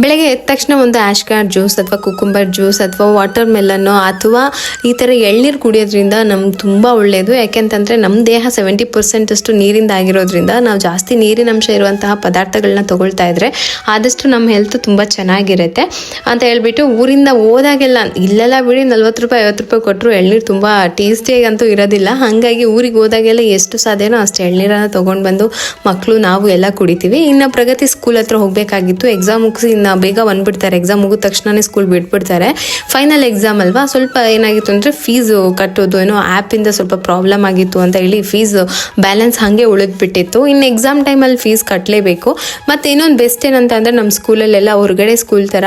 ಬೆಳಗ್ಗೆ ಎದ್ದ ತಕ್ಷಣ ಒಂದು ಆಶ್ಕಾರ್ ಜ್ಯೂಸ್ ಅಥವಾ ಕುಕುಂಬರ್ ಜ್ಯೂಸ್ ಅಥವಾ ವಾಟರ್ ಮೆಲನ್ನು ಅಥವಾ ಈ ಥರ ಎಳ್ನೀರು ಕುಡಿಯೋದ್ರಿಂದ ನಮ್ಗೆ ತುಂಬ ಒಳ್ಳೆಯದು ಯಾಕೆಂತಂದರೆ ನಮ್ಮ ದೇಹ ಸೆವೆಂಟಿ ಪರ್ಸೆಂಟ್ ಅಷ್ಟು ನೀರಿಂದ ಆಗಿರೋದ್ರಿಂದ ನಾವು ಜಾಸ್ತಿ ನೀರಿನ ಅಂಶ ಇರುವಂತಹ ಪದಾರ್ಥಗಳನ್ನ ತಗೊಳ್ತಾ ಇದ್ರೆ ಆದಷ್ಟು ನಮ್ಮ ಹೆಲ್ತ್ ತುಂಬ ಚೆನ್ನಾಗಿರುತ್ತೆ. ಅಂತ ಹೇಳ್ಬಿಟ್ಟು ಊರಿಂದ ಹೋದಾಗೆಲ್ಲ ಇಲ್ಲೆಲ್ಲ ಬಿಡಿ ನಲ್ವತ್ತು ರೂಪಾಯಿ, ಐವತ್ತು ರೂಪಾಯಿ ಕೊಟ್ಟರು ಎಳ್ನೀರು ತುಂಬ ಟೇಸ್ಟಿಯಾಗಂತೂ ಇರೋದಿಲ್ಲ. ಹಾಗಾಗಿ ಊರಿಗೆ ಹೋದಾಗೆಲ್ಲ ಎಷ್ಟು ಸಾಧ್ಯನೋ ಅಷ್ಟು ಎಳ್ನೀರನ್ನು ತೊಗೊಂಡು ಬಂದು ಮಕ್ಕಳು ನಾವು ಎಲ್ಲ ಕುಡಿತೀವಿ. ಇನ್ನು ಪ್ರಗತಿ ಸ್ಕೂಲ್ ಹತ್ರ ಹೋಗಬೇಕಾಗಿತ್ತು. ಎಕ್ಸಾಮ್ ಇನ್ನು ಬೇಗ ಬಂದ್ಬಿಡ್ತಾರೆ. ಎಕ್ಸಾಮ್ ಮುಗಿದ ತಕ್ಷಣನೇ ಸ್ಕೂಲ್ ಬಿಟ್ಬಿಡ್ತಾರೆ. ಫೈನಲ್ ಎಕ್ಸಾಮ್ ಅಲ್ವಾ? ಸ್ವಲ್ಪ ಏನಾಗಿತ್ತು ಅಂದರೆ ಫೀಸ್ ಕಟ್ಟೋದು, ಏನೋ ಆ್ಯಪಿಂದ ಸ್ವಲ್ಪ ಪ್ರಾಬ್ಲಮ್ ಆಗಿತ್ತು ಅಂತ ಹೇಳಿ ಫೀಸ್ ಬ್ಯಾಲೆನ್ಸ್ ಹಾಗೆ ಉಳಿದ್ಬಿಟ್ಟಿತ್ತು. ಇನ್ನು ಎಕ್ಸಾಮ್ ಟೈಮಲ್ಲಿ ಫೀಸ್ ಕಟ್ಟಲೇಬೇಕು ಮತ್ತು ಇನ್ನೊಂದು ಬೆಸ್ಟ್ ಏನಂತ ಅಂದರೆ ನಮ್ಮ ಸ್ಕೂಲಲ್ಲೆಲ್ಲ ಹೊರಗಡೆ ಸ್ಕೂಲ್ ಥರ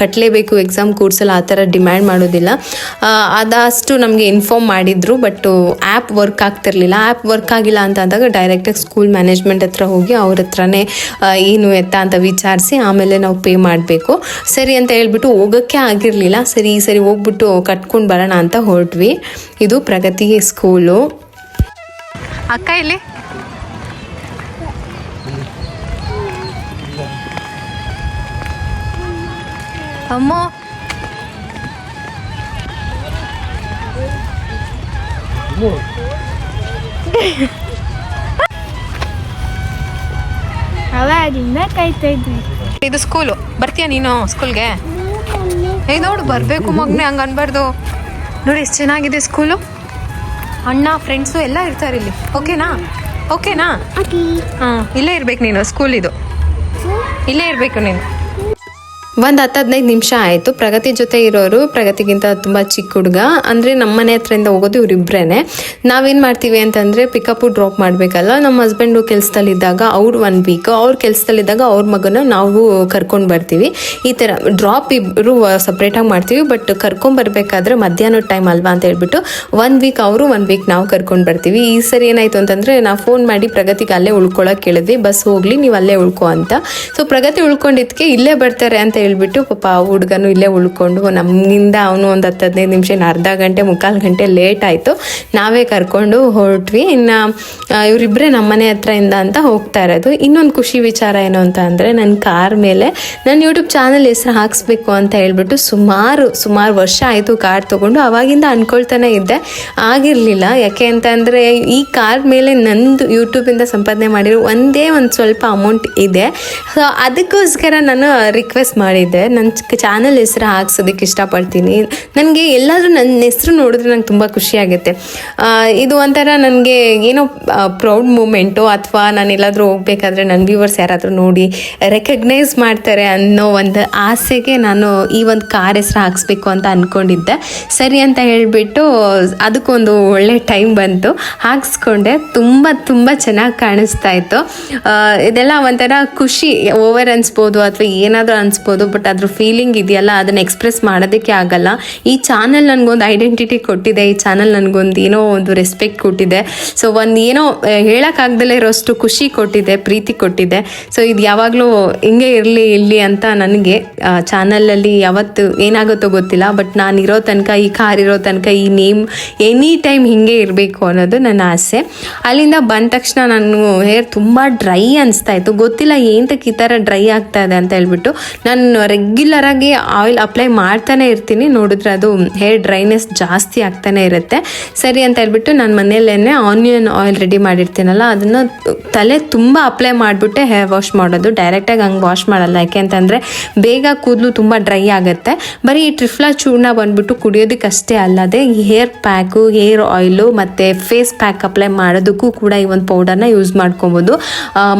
ಕಟ್ಟಲೇಬೇಕು ಎಕ್ಸಾಮ್ ಕೂರ್ಸಲ್ಲ ಆ ಥರ ಡಿಮ್ಯಾಂಡ್ ಮಾಡೋದಿಲ್ಲ. ಅದಷ್ಟು ನಮಗೆ ಇನ್ಫಾರ್ಮ್ ಮಾಡಿದ್ರು ಬಟ್ ಆ್ಯಪ್ ವರ್ಕ್ ಆಗ್ತಿರ್ಲಿಲ್ಲ. ಆ್ಯಪ್ ವರ್ಕ್ ಆಗಿಲ್ಲ ಅಂತ ಅಂದಾಗ ಡೈರೆಕ್ಟಾಗಿ ಸ್ಕೂಲ್ ಮ್ಯಾನೇಜ್ಮೆಂಟ್ ಹತ್ರ ಹೋಗಿ ಅವ್ರ ಹತ್ರನೇ ಏನು ಎತ್ತ ಅಂತ ವಿಚಾರಿಸಿ ಆಮೇಲೆ ನಾವು ಪೇ ಮಾಡಬೇಕು. ಸರಿ ಅಂತ ಹೇಳ್ಬಿಟ್ಟು ಹೋಗೋಕ್ಕೆ ಆಗಿರಲಿಲ್ಲ. ಸರಿ ಸರಿ ಹೋಗ್ಬಿಟ್ಟು ಕಟ್ಕೊಂಡು ಬರೋಣ ಅಂತ ಹೊರಟ್ವಿ. ಇದು ಪ್ರಗತಿ ಸ್ಕೂಲು ಅಕ್ಕ ಇಲ್ಲಿ ಅಮ್ಮ. ಅವಾಗಿಂದ ಕಾಯ್ತಾ ಇದ್ವಿ. ಇದು ಸ್ಕೂಲು. ಬರ್ತೀಯಾ ನೀನು ಸ್ಕೂಲ್ಗೆ? ಏ ನೋಡು ಬರಬೇಕು ಮಗ್ನೆ ಹಂಗೆ ಅನ್ಬಾರ್ದು. ನೋಡಿ ಎಷ್ಟು ಚೆನ್ನಾಗಿದೆ ಸ್ಕೂಲು. ಅಣ್ಣ ಫ್ರೆಂಡ್ಸು ಎಲ್ಲ ಇರ್ತಾರೆ ಇಲ್ಲಿ. ಓಕೆನಾ? ಓಕೆನಾ? ಹಾಂ ಇಲ್ಲೇ ಇರ್ಬೇಕು ನೀನು ಸ್ಕೂಲ್ ಇದು. ಇಲ್ಲೇ ಇರಬೇಕು ನೀನು. ಒಂದು ಹತ್ತು ಹದಿನೈದು ನಿಮಿಷ ಆಯಿತು. ಪ್ರಗತಿ ಜೊತೆ ಇರೋರು, ಪ್ರಗತಿಗಿಂತ ತುಂಬ ಚಿಕ್ಕ ಹುಡುಗ. ಅಂದರೆ ನಮ್ಮ ಮನೆ ಹತ್ರದಿಂದ ಹೋಗೋದು ಇವರಿಬ್ಬರೇ ನಾವೇನು ಮಾಡ್ತೀವಿ ಅಂತಂದರೆ ಪಿಕಪ್ಪು ಡ್ರಾಪ್ ಮಾಡಬೇಕಲ್ಲ. ನಮ್ಮ ಹಸ್ಬೆಂಡು ಕೆಲಸದಲ್ಲಿದ್ದಾಗ ಅವ್ರು ಒನ್ ವೀಕ್ ಅವ್ರ ಕೆಲಸದಲ್ಲಿದ್ದಾಗ ಅವ್ರ ಮಗನ ನಾವು ಕರ್ಕೊಂಡು ಬರ್ತೀವಿ. ಈ ಥರ ಡ್ರಾಪ್ ಇಬ್ಬರು ಸಪ್ರೇಟಾಗಿ ಮಾಡ್ತೀವಿ. ಬಟ್ ಕರ್ಕೊಂಬರ್ಬೇಕಾದ್ರೆ ಮಧ್ಯಾಹ್ನ ಟೈಮ್ ಅಲ್ವಾ ಅಂತ ಹೇಳ್ಬಿಟ್ಟು ಒನ್ ವೀಕ್ ಅವರು ಒನ್ ವೀಕ್ ನಾವು ಕರ್ಕೊಂಡು ಬರ್ತೀವಿ. ಈ ಸರಿ ಏನಾಯಿತು ಅಂತಂದರೆ ನಾವು ಫೋನ್ ಮಾಡಿ ಪ್ರಗತಿಗೆ ಅಲ್ಲೇ ಉಳ್ಕೊಳ್ಳೋಕೆ ಕೇಳಿದ್ವಿ. ಬಸ್ ಹೋಗಲಿ, ನೀವು ಅಲ್ಲೇ ಉಳ್ಕೊ ಅಂತ. ಸೊ ಪ್ರಗತಿ ಉಳ್ಕೊಂಡಿದ್ದಕ್ಕೆ ಇಲ್ಲೇ ಬರ್ತಾರೆ ಅಂತ ಹೇಳ್ಬಿಟ್ಟು ಪಾಪ ಆ ಹುಡುಗನು ಇಲ್ಲೇ ಉಳ್ಕೊಂಡು ನಮ್ಮಿಂದ ಅವನು ಒಂದು ಹತ್ತು ಹದಿನೈದು ನಿಮಿಷ ಅರ್ಧ ಗಂಟೆ, ಮುಕ್ಕಾಲು ಗಂಟೆ ಲೇಟ್ ಆಯಿತು. ನಾವೇ ಕರ್ಕೊಂಡು ಹೊರಟ್ವಿ. ಇನ್ನು ಇವರಿಬ್ಬರೇ ನಮ್ಮ ಮನೆ ಹತ್ರದಿಂದ ಅಂತ ಹೋಗ್ತಾ ಇರೋದು. ಇನ್ನೊಂದು ಖುಷಿ ವಿಚಾರ ಏನು ಅಂತ ಅಂದರೆ ನನ್ನ ಕಾರ್ ಮೇಲೆ ನನ್ನ ಯೂಟ್ಯೂಬ್ ಚಾನಲ್ ಹೆಸರು ಹಾಕಿಸ್ಬೇಕು ಅಂತ ಹೇಳ್ಬಿಟ್ಟು ಸುಮಾರು ಸುಮಾರು ವರ್ಷ ಆಯಿತು ಕಾರ್ ತೊಗೊಂಡು. ಅವಾಗಿಂದ ಅನ್ಕೊಳ್ತಾನೆ ಇದ್ದೆ. ಆಗಿರಲಿಲ್ಲ. ಯಾಕೆ ಅಂತ ಅಂದರೆ, ಈ ಕಾರ್ ಮೇಲೆ ನಂದು ಯೂಟ್ಯೂಬಿಂದ ಸಂಪಾದನೆ ಮಾಡಿರೋ ಒಂದೇ ಒಂದು ಸ್ವಲ್ಪ ಅಮೌಂಟ್ ಇದೆ. ಸೊ ಅದಕ್ಕೋಸ್ಕರ ನಾನು ರಿಕ್ವೆಸ್ಟ್ ಮಾಡಿದ್ದೆ. ನನ್ನ ಚಾನಲ್ ಹೆಸರು ಹಾಕ್ಸೋದಕ್ಕೆ ಇಷ್ಟಪಡ್ತೀನಿ. ನನಗೆ ಎಲ್ಲಾದರೂ ನನ್ನ ಹೆಸರು ನೋಡಿದ್ರೆ ನಂಗೆ ತುಂಬ ಖುಷಿಯಾಗುತ್ತೆ ಇದು ಒಂಥರ ನನಗೆ ಏನೋ ಪ್ರೌಡ್ ಮೂಮೆಂಟು ಅಥವಾ ನಾನು ಎಲ್ಲಾದರೂ ಹೋಗ್ಬೇಕಾದ್ರೆ ನನ್ನ ವ್ಯೂವರ್ಸ್ ಯಾರಾದರೂ ನೋಡಿ ರೆಕಗ್ನೈಸ್ ಮಾಡ್ತಾರೆ ಅನ್ನೋ ಒಂದು ಆಸೆಗೆ ನಾನು ಈ ಒಂದು ಕಾರ್ ಹೆಸರು ಹಾಕ್ಸ್ಬೇಕು ಅಂತ ಅಂದ್ಕೊಂಡಿದ್ದೆ ಸರಿ ಅಂತ ಹೇಳಿಬಿಟ್ಟು ಅದಕ್ಕೊಂದು ಒಳ್ಳೆ ಟೈಮ್ ಬಂತು. ಹಾಕ್ಸ್ಕೊಂಡೆ. ತುಂಬ ತುಂಬ ಚೆನ್ನಾಗಿ ಕಾಣಿಸ್ತಾ ಇತ್ತು. ಇದೆಲ್ಲ ಒಂಥರ ಖುಷಿ ಓವರ್ ಅನ್ಸ್ಬೋದು ಅಥವಾ ಏನಾದರೂ ಅನ್ಸ್ಬೋದು. ಬಟ್ ಅದ್ರ ಫೀಲಿಂಗ್ ಇದೆಯಲ್ಲ, ಅದನ್ನು ಎಕ್ಸ್ಪ್ರೆಸ್ ಮಾಡೋದಕ್ಕೆ ಆಗಲ್ಲ. ಈ ಚಾನಲ್ ನನಗೊಂದು ಐಡೆಂಟಿಟಿ ಕೊಟ್ಟಿದೆ, ಈ ಚಾನಲ್ ನನಗೊಂದು ಏನೋ ಒಂದು ರೆಸ್ಪೆಕ್ಟ್ ಕೊಟ್ಟಿದೆ. ಸೊ ಒಂದು ಏನೋ ಹೇಳೋಕ್ಕಾಗ್ದಲೇ ಇರೋಷ್ಟು ಖುಷಿ ಕೊಟ್ಟಿದೆ, ಪ್ರೀತಿ ಕೊಟ್ಟಿದೆ. ಸೊ ಇದು ಯಾವಾಗಲೂ ಹಿಂಗೆ ಇರಲಿ ಇಲ್ಲಿ ಅಂತ ನನಗೆ ಚಾನಲಲ್ಲಿ ಯಾವತ್ತು ಏನಾಗುತ್ತೋ ಗೊತ್ತಿಲ್ಲ. ಬಟ್ ನಾನು ಇರೋ ತನಕ, ಈ ಕಾರ್ ಇರೋ ತನಕ, ಈ ನೇಮ್ ಎನಿ ಟೈಮ್ ಹಿಂಗೆ ಇರಬೇಕು ಅನ್ನೋದು ನನ್ನ ಆಸೆ. ಅಲ್ಲಿಂದ ಬಂದ ತಕ್ಷಣ ನಾನು ಹೇರ್ ತುಂಬ ಡ್ರೈ ಅನಿಸ್ತಾ ಇತ್ತು. ಗೊತ್ತಿಲ್ಲ ಏಂತಕ್ಕೆ ಈ ಥರ ಡ್ರೈ ಆಗ್ತಾ ಇದೆ ಅಂತ ಹೇಳ್ಬಿಟ್ಟು, ನಾನು ರೆಗ್ಯುಲರಾಗಿ ಆಯಿಲ್ ಅಪ್ಲೈ ಮಾಡ್ತಾನೆ ಇರ್ತೀನಿ. ನೋಡಿದ್ರೆ ಅದು ಹೇರ್ ಡ್ರೈನೆಸ್ ಜಾಸ್ತಿ ಆಗ್ತಾನೆ ಇರುತ್ತೆ. ಸರಿ ಅಂತ ಹೇಳ್ಬಿಟ್ಟು ನಾನು ಮನೆಯಲ್ಲೇ ಆನಿಯನ್ ಆಯಿಲ್ ರೆಡಿ ಮಾಡಿರ್ತೀನಲ್ಲ, ಅದನ್ನು ತಲೆ ತುಂಬ ಅಪ್ಲೈ ಮಾಡಿಬಿಟ್ಟೆ ಹೇರ್ ವಾಶ್ ಮಾಡೋದು. ಡೈರೆಕ್ಟಾಗಿ ಹಂಗೆ ವಾಶ್ ಮಾಡಲ್ಲ. ಯಾಕೆ ಅಂತಂದರೆ ಬೇಗ ಕೂದಲು ತುಂಬ ಡ್ರೈ ಆಗುತ್ತೆ. ಬರೀ ಈ ಟ್ರಿಫ್ಲಾ ಚೂರ್ಣ ಬಂದುಬಿಟ್ಟು ಕುಡಿಯೋದಕ್ಕಷ್ಟೇ ಅಲ್ಲದೆ ಈ ಹೇರ್ ಪ್ಯಾಕು ಹೇರ್ ಆಯಿಲು ಮತ್ತು ಫೇಸ್ ಪ್ಯಾಕ್ ಅಪ್ಲೈ ಮಾಡೋದಕ್ಕೂ ಕೂಡ ಈ ಒಂದು ಪೌಡರ್ನ ಯೂಸ್ ಮಾಡ್ಕೊಬೋದು.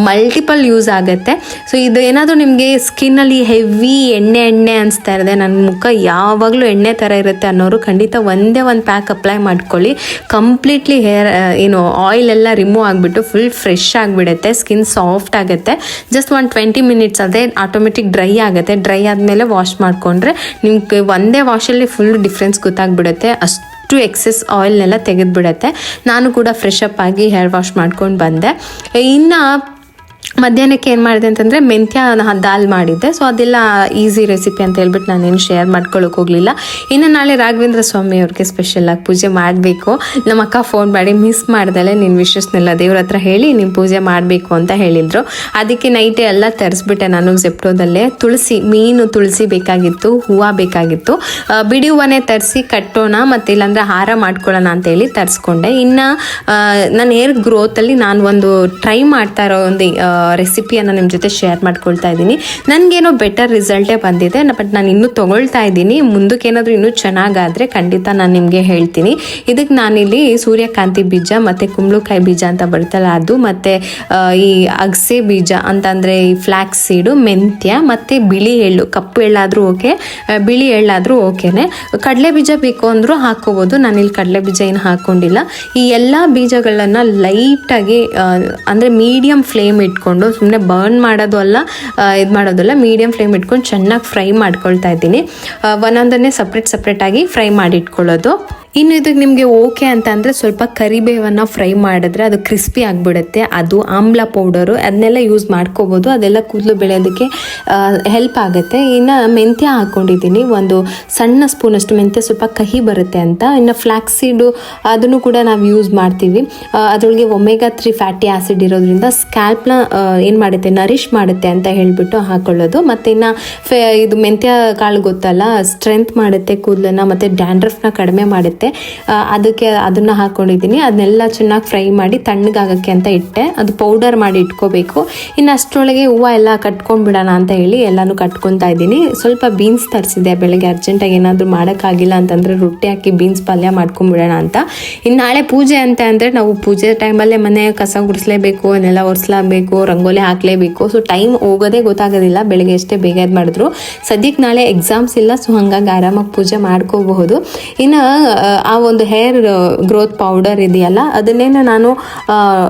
ಮಲ್ಟಿಪಲ್ ಯೂಸ್ ಆಗುತ್ತೆ. ಸೊ ಇದು ಏನಾದರೂ ನಿಮಗೆ ಸ್ಕಿನ್ನಲ್ಲಿ ಹೆವಿ ಎಣ್ಣೆ ಎಣ್ಣೆ ಅನಿಸ್ತಾ ಇದೆ ನನ್ನ ಮುಖ ಯಾವಾಗಲೂ ಎಣ್ಣೆ ಥರ ಇರುತ್ತೆ ಅನ್ನೋರು ಖಂಡಿತ ಒಂದೇ ಒಂದು ಪ್ಯಾಕ್ ಅಪ್ಲೈ ಮಾಡ್ಕೊಳ್ಳಿ. ಕಂಪ್ಲೀಟ್ಲಿ ಹೇರ್ ಏನು ಆಯಿಲ್ ಎಲ್ಲ ರಿಮೂವ್ ಆಗಿಬಿಟ್ಟು ಫುಲ್ ಫ್ರೆಶ್ ಆಗಿಬಿಡುತ್ತೆ. ಸ್ಕಿನ್ ಸಾಫ್ಟ್ ಆಗುತ್ತೆ. ಜಸ್ಟ್ ಒಂದು ಟ್ವೆಂಟಿ ಮಿನಿಟ್ಸ್ ಅದೇ ಆಟೋಮೆಟಿಕ್ ಡ್ರೈ ಆಗುತ್ತೆ. ಡ್ರೈ ಆದಮೇಲೆ ವಾಶ್ ಮಾಡಿಕೊಂಡ್ರೆ ನಿಮಗೆ ಒಂದೇ ವಾಶಲ್ಲಿ ಫುಲ್ ಡಿಫ್ರೆನ್ಸ್ ಗೊತ್ತಾಗ್ಬಿಡುತ್ತೆ. ಅಷ್ಟು ಅಷ್ಟು ಎಕ್ಸೆಸ್ ಆಯಿಲ್ನೆಲ್ಲ ತೆಗೆದುಬಿಡತ್ತೆ. ನಾನು ಕೂಡ ಫ್ರೆಶ್ ಅಪ್ ಆಗಿ ಹೇರ್ ವಾಶ್ ಮಾಡ್ಕೊಂಡು ಬಂದೆ. ಇನ್ನು ಮಧ್ಯಾಹ್ನಕ್ಕೆ ಏನು ಮಾಡಿದೆ ಅಂತಂದರೆ ಮೆಂತ್ಯ ದಾಲ್ ಮಾಡಿದ್ದೆ. ಸೊ ಅದೆಲ್ಲ ಈಸಿ ರೆಸಿಪಿ ಅಂತ ಹೇಳ್ಬಿಟ್ಟು ನಾನೇನು ಶೇರ್ ಮಾಡ್ಕೊಳ್ಳೋಕೆ ಹೋಗಲಿಲ್ಲ. ಇನ್ನು ನಾಳೆ ರಾಘವೇಂದ್ರ ಸ್ವಾಮಿ ಅವ್ರಿಗೆ ಸ್ಪೆಷಲಾಗಿ ಪೂಜೆ ಮಾಡಬೇಕು. ನಮ್ಮ ಅಕ್ಕ ಫೋನ್ ಮಾಡಿ ಮಿಸ್ ಮಾಡ್ದಲೆ ನಿನ್ನ ವಿಶಸ್ನೆಲ್ಲ ದೇವ್ರ ಹತ್ರ ಹೇಳಿ ನೀನು ಪೂಜೆ ಮಾಡಬೇಕು ಅಂತ ಹೇಳಿದರು. ಅದಕ್ಕೆ ನೈಟೇ ಎಲ್ಲ ತರಿಸ್ಬಿಟ್ಟೆ ನಾನು ಜೆಪ್ಟೋದಲ್ಲೇ ತುಳಸಿ, ಮೀನು ತುಳಸಿ ಬೇಕಾಗಿತ್ತು, ಹೂವು ಬೇಕಾಗಿತ್ತು. ಬಿಡಿ ಹೂವನೇ ತರಿಸಿ ಕಟ್ಟೋಣ ಮತ್ತು ಇಲ್ಲಾಂದರೆ ಹಾರ ಮಾಡ್ಕೊಳ್ಳೋಣ ಅಂತೇಳಿ ತರಿಸ್ಕೊಂಡೆ. ಇನ್ನು ನನ್ನ ಏರ್ ಗ್ರೋತಲ್ಲಿ ನಾನು ಒಂದು ಟ್ರೈ ಮಾಡ್ತಾ ಇರೋ ಒಂದು ರೆಸಿಪಿಯನ್ನು ನಿಮ್ಮ ಜೊತೆ ಶೇರ್ ಮಾಡ್ಕೊಳ್ತಾ ಇದ್ದೀನಿ. ನನಗೇನೋ ಬೆಟರ್ ರಿಸಲ್ಟೇ ಬಂದಿದೆ ಬಟ್ ನಾನು ಇನ್ನೂ ತೊಗೊಳ್ತಾ ಇದ್ದೀನಿ. ಮುಂದಕ್ಕೇನಾದರೂ ಇನ್ನೂ ಚೆನ್ನಾಗಾದರೆ ಖಂಡಿತ ನಾನು ನಿಮಗೆ ಹೇಳ್ತೀನಿ. ಇದಕ್ಕೆ ನಾನಿಲ್ಲಿ ಸೂರ್ಯಕಾಂತಿ ಬೀಜ ಮತ್ತು ಕುಂಬಳಕಾಯಿ ಬೀಜ ಅಂತ ಬರುತ್ತಲ್ಲ ಅದು, ಮತ್ತು ಈ ಅಗಸೆ ಬೀಜ ಅಂತಂದರೆ ಈ ಫ್ಲ್ಯಾಕ್ಸ್ ಸೀಡು ಮೆಂತ್ಯ ಮತ್ತು ಬಿಳಿ ಎಳ್ಳು, ಕಪ್ಪು ಎಳ್ಳಾದರೂ ಓಕೆ ಬಿಳಿ ಎಳ್ಳಾದರೂ ಓಕೆನೆ. ಕಡಲೆ ಬೀಜ ಬೇಕು ಅಂದರೂ ಹಾಕ್ಕೋಬೋದು ನಾನಿಲ್ಲಿ ಕಡಲೆ ಬೀಜ ಏನು ಹಾಕ್ಕೊಂಡಿಲ್ಲ ಈ ಎಲ್ಲ ಬೀಜಗಳನ್ನು ಲೈಟಾಗಿ ಅಂದರೆ ಮೀಡಿಯಮ್ ಫ್ಲೇಮ್ ಇಟ್ಕೊಂಡು ಸುಮ್ಮನೆ ಬರ್ನ್ ಮಾಡೋದು ಅಲ್ಲ ಇದು ಮಾಡೋದಲ್ಲ ಮೀಡಿಯಮ್ ಫ್ಲೇಮ್ ಇಟ್ಕೊಂಡು ಚೆನ್ನಾಗಿ ಫ್ರೈ ಮಾಡ್ಕೊಳ್ತಾ ಇದ್ದೀನಿ. ಒಂದೊಂದನ್ನೇ ಸಪ್ರೇಟ್ ಸಪ್ರೇಟಾಗಿ ಫ್ರೈ ಮಾಡಿ ಇಟ್ಕೊಳ್ಳೋದು. ಇನ್ನು ಇದಕ್ಕೆ ನಿಮಗೆ ಓಕೆ ಅಂತ ಅಂದರೆ ಸ್ವಲ್ಪ ಕರಿಬೇವನ್ನು ಫ್ರೈ ಮಾಡಿದ್ರೆ ಅದು ಕ್ರಿಸ್ಪಿ ಆಗಿಬಿಡುತ್ತೆ. ಅದು ಆಮ್ಲ ಪೌಡರು, ಅದನ್ನೆಲ್ಲ ಯೂಸ್ ಮಾಡ್ಕೋಬೋದು. ಅದೆಲ್ಲ ಕೂದಲು ಬೆಳೆಯೋದಕ್ಕೆ ಹೆಲ್ಪ್ ಆಗುತ್ತೆ. ಇನ್ನು ಮೆಂತ್ಯ ಹಾಕ್ಕೊಂಡಿದ್ದೀನಿ ಒಂದು ಸಣ್ಣ ಸ್ಪೂನಷ್ಟು ಮೆಂತ್ಯ ಸ್ವಲ್ಪ ಕಹಿ ಬರುತ್ತೆ ಅಂತ. ಇನ್ನು ಫ್ಲ್ಯಾಕ್ಸೀಡು ಅದನ್ನು ಕೂಡ ನಾವು ಯೂಸ್ ಮಾಡ್ತೀವಿ. ಅದರೊಳಗೆ ಒಮೆಗಾ ತ್ರೀ ಫ್ಯಾಟಿ ಆ್ಯಸಿಡ್ ಇರೋದ್ರಿಂದ ಸ್ಕ್ಯಾಲ್ಪ್ನ ಏನು ಮಾಡುತ್ತೆ ನರಿಶ್ ಮಾಡುತ್ತೆ ಅಂತ ಹೇಳಿಬಿಟ್ಟು ಹಾಕೊಳ್ಳೋದು. ಮತ್ತು ಇನ್ನು ಫೆ, ಇದು ಮೆಂತ್ಯ ಕಾಳು ಗೊತ್ತಲ್ಲ ಸ್ಟ್ರೆಂತ್ ಮಾಡುತ್ತೆ ಕೂದಲನ್ನು, ಮತ್ತು ಡ್ಯಾಂಡ್ರಫ್ನ ಕಡಿಮೆ ಮಾಡುತ್ತೆ. ಬರುತ್ತೆ ಅದಕ್ಕೆ ಅದನ್ನು ಹಾಕ್ಕೊಂಡಿದ್ದೀನಿ ಅದನ್ನೆಲ್ಲ ಚೆನ್ನಾಗಿ ಫ್ರೈ ಮಾಡಿ ತಣ್ಣಗಾಗಕ್ಕೆ ಅಂತ ಇಟ್ಟೆ. ಅದು ಪೌಡರ್ ಮಾಡಿ ಇಟ್ಕೋಬೇಕು. ಇನ್ನು ಅಷ್ಟರೊಳಗೆ ಹೂವು ಎಲ್ಲ ಕಟ್ಕೊಂಡ್ಬಿಡೋಣ ಅಂತ ಹೇಳಿ ಎಲ್ಲನೂ ಕಟ್ಕೊತಾ ಇದ್ದೀನಿ. ಸ್ವಲ್ಪ ಬೀನ್ಸ್ ತರಿಸಿದೆ ಬೆಳಗ್ಗೆ. ಅರ್ಜೆಂಟಾಗಿ ಏನಾದರೂ ಮಾಡೋಕ್ಕಾಗಿಲ್ಲ ಅಂತಂದರೆ ರೊಟ್ಟಿ ಹಾಕಿ ಬೀನ್ಸ್ ಪಲ್ಯ ಮಾಡ್ಕೊಂಡ್ಬಿಡೋಣ ಅಂತ. ಇನ್ನು ನಾಳೆ ಪೂಜೆ ಅಂತ ಅಂದರೆ ನಾವು ಪೂಜೆ ಟೈಮಲ್ಲೇ ಮನೆ ಕಸ ಗುಡಿಸ್ಲೇಬೇಕು ಅದನ್ನೆಲ್ಲ ಒರೆಸ್ಲೇಬೇಕು ರಂಗೋಲಿ ಹಾಕಲೇಬೇಕು. ಸೊ ಟೈಮ್ ಹೋಗೋದೇ ಗೊತ್ತಾಗೋದಿಲ್ಲ. ಬೆಳಗ್ಗೆ ಎಷ್ಟೇ ಬೇಗ ಇದು ಮಾಡಿದ್ರು ಸದ್ಯಕ್ಕೆ ನಾಳೆ ಎಕ್ಸಾಮ್ಸ್ ಇಲ್ಲ. ಸೊ ಹಂಗಾಗಿ ಆರಾಮಾಗಿ ಪೂಜೆ ಮಾಡ್ಕೋಬಹುದು. ಇನ್ನು ಆ ಒಂದು ಹೇರ್ ಗ್ರೋತ್ ಪೌಡರ್ ಇದೆಯಲ್ಲ ಅದನ್ನೇನು ನಾನು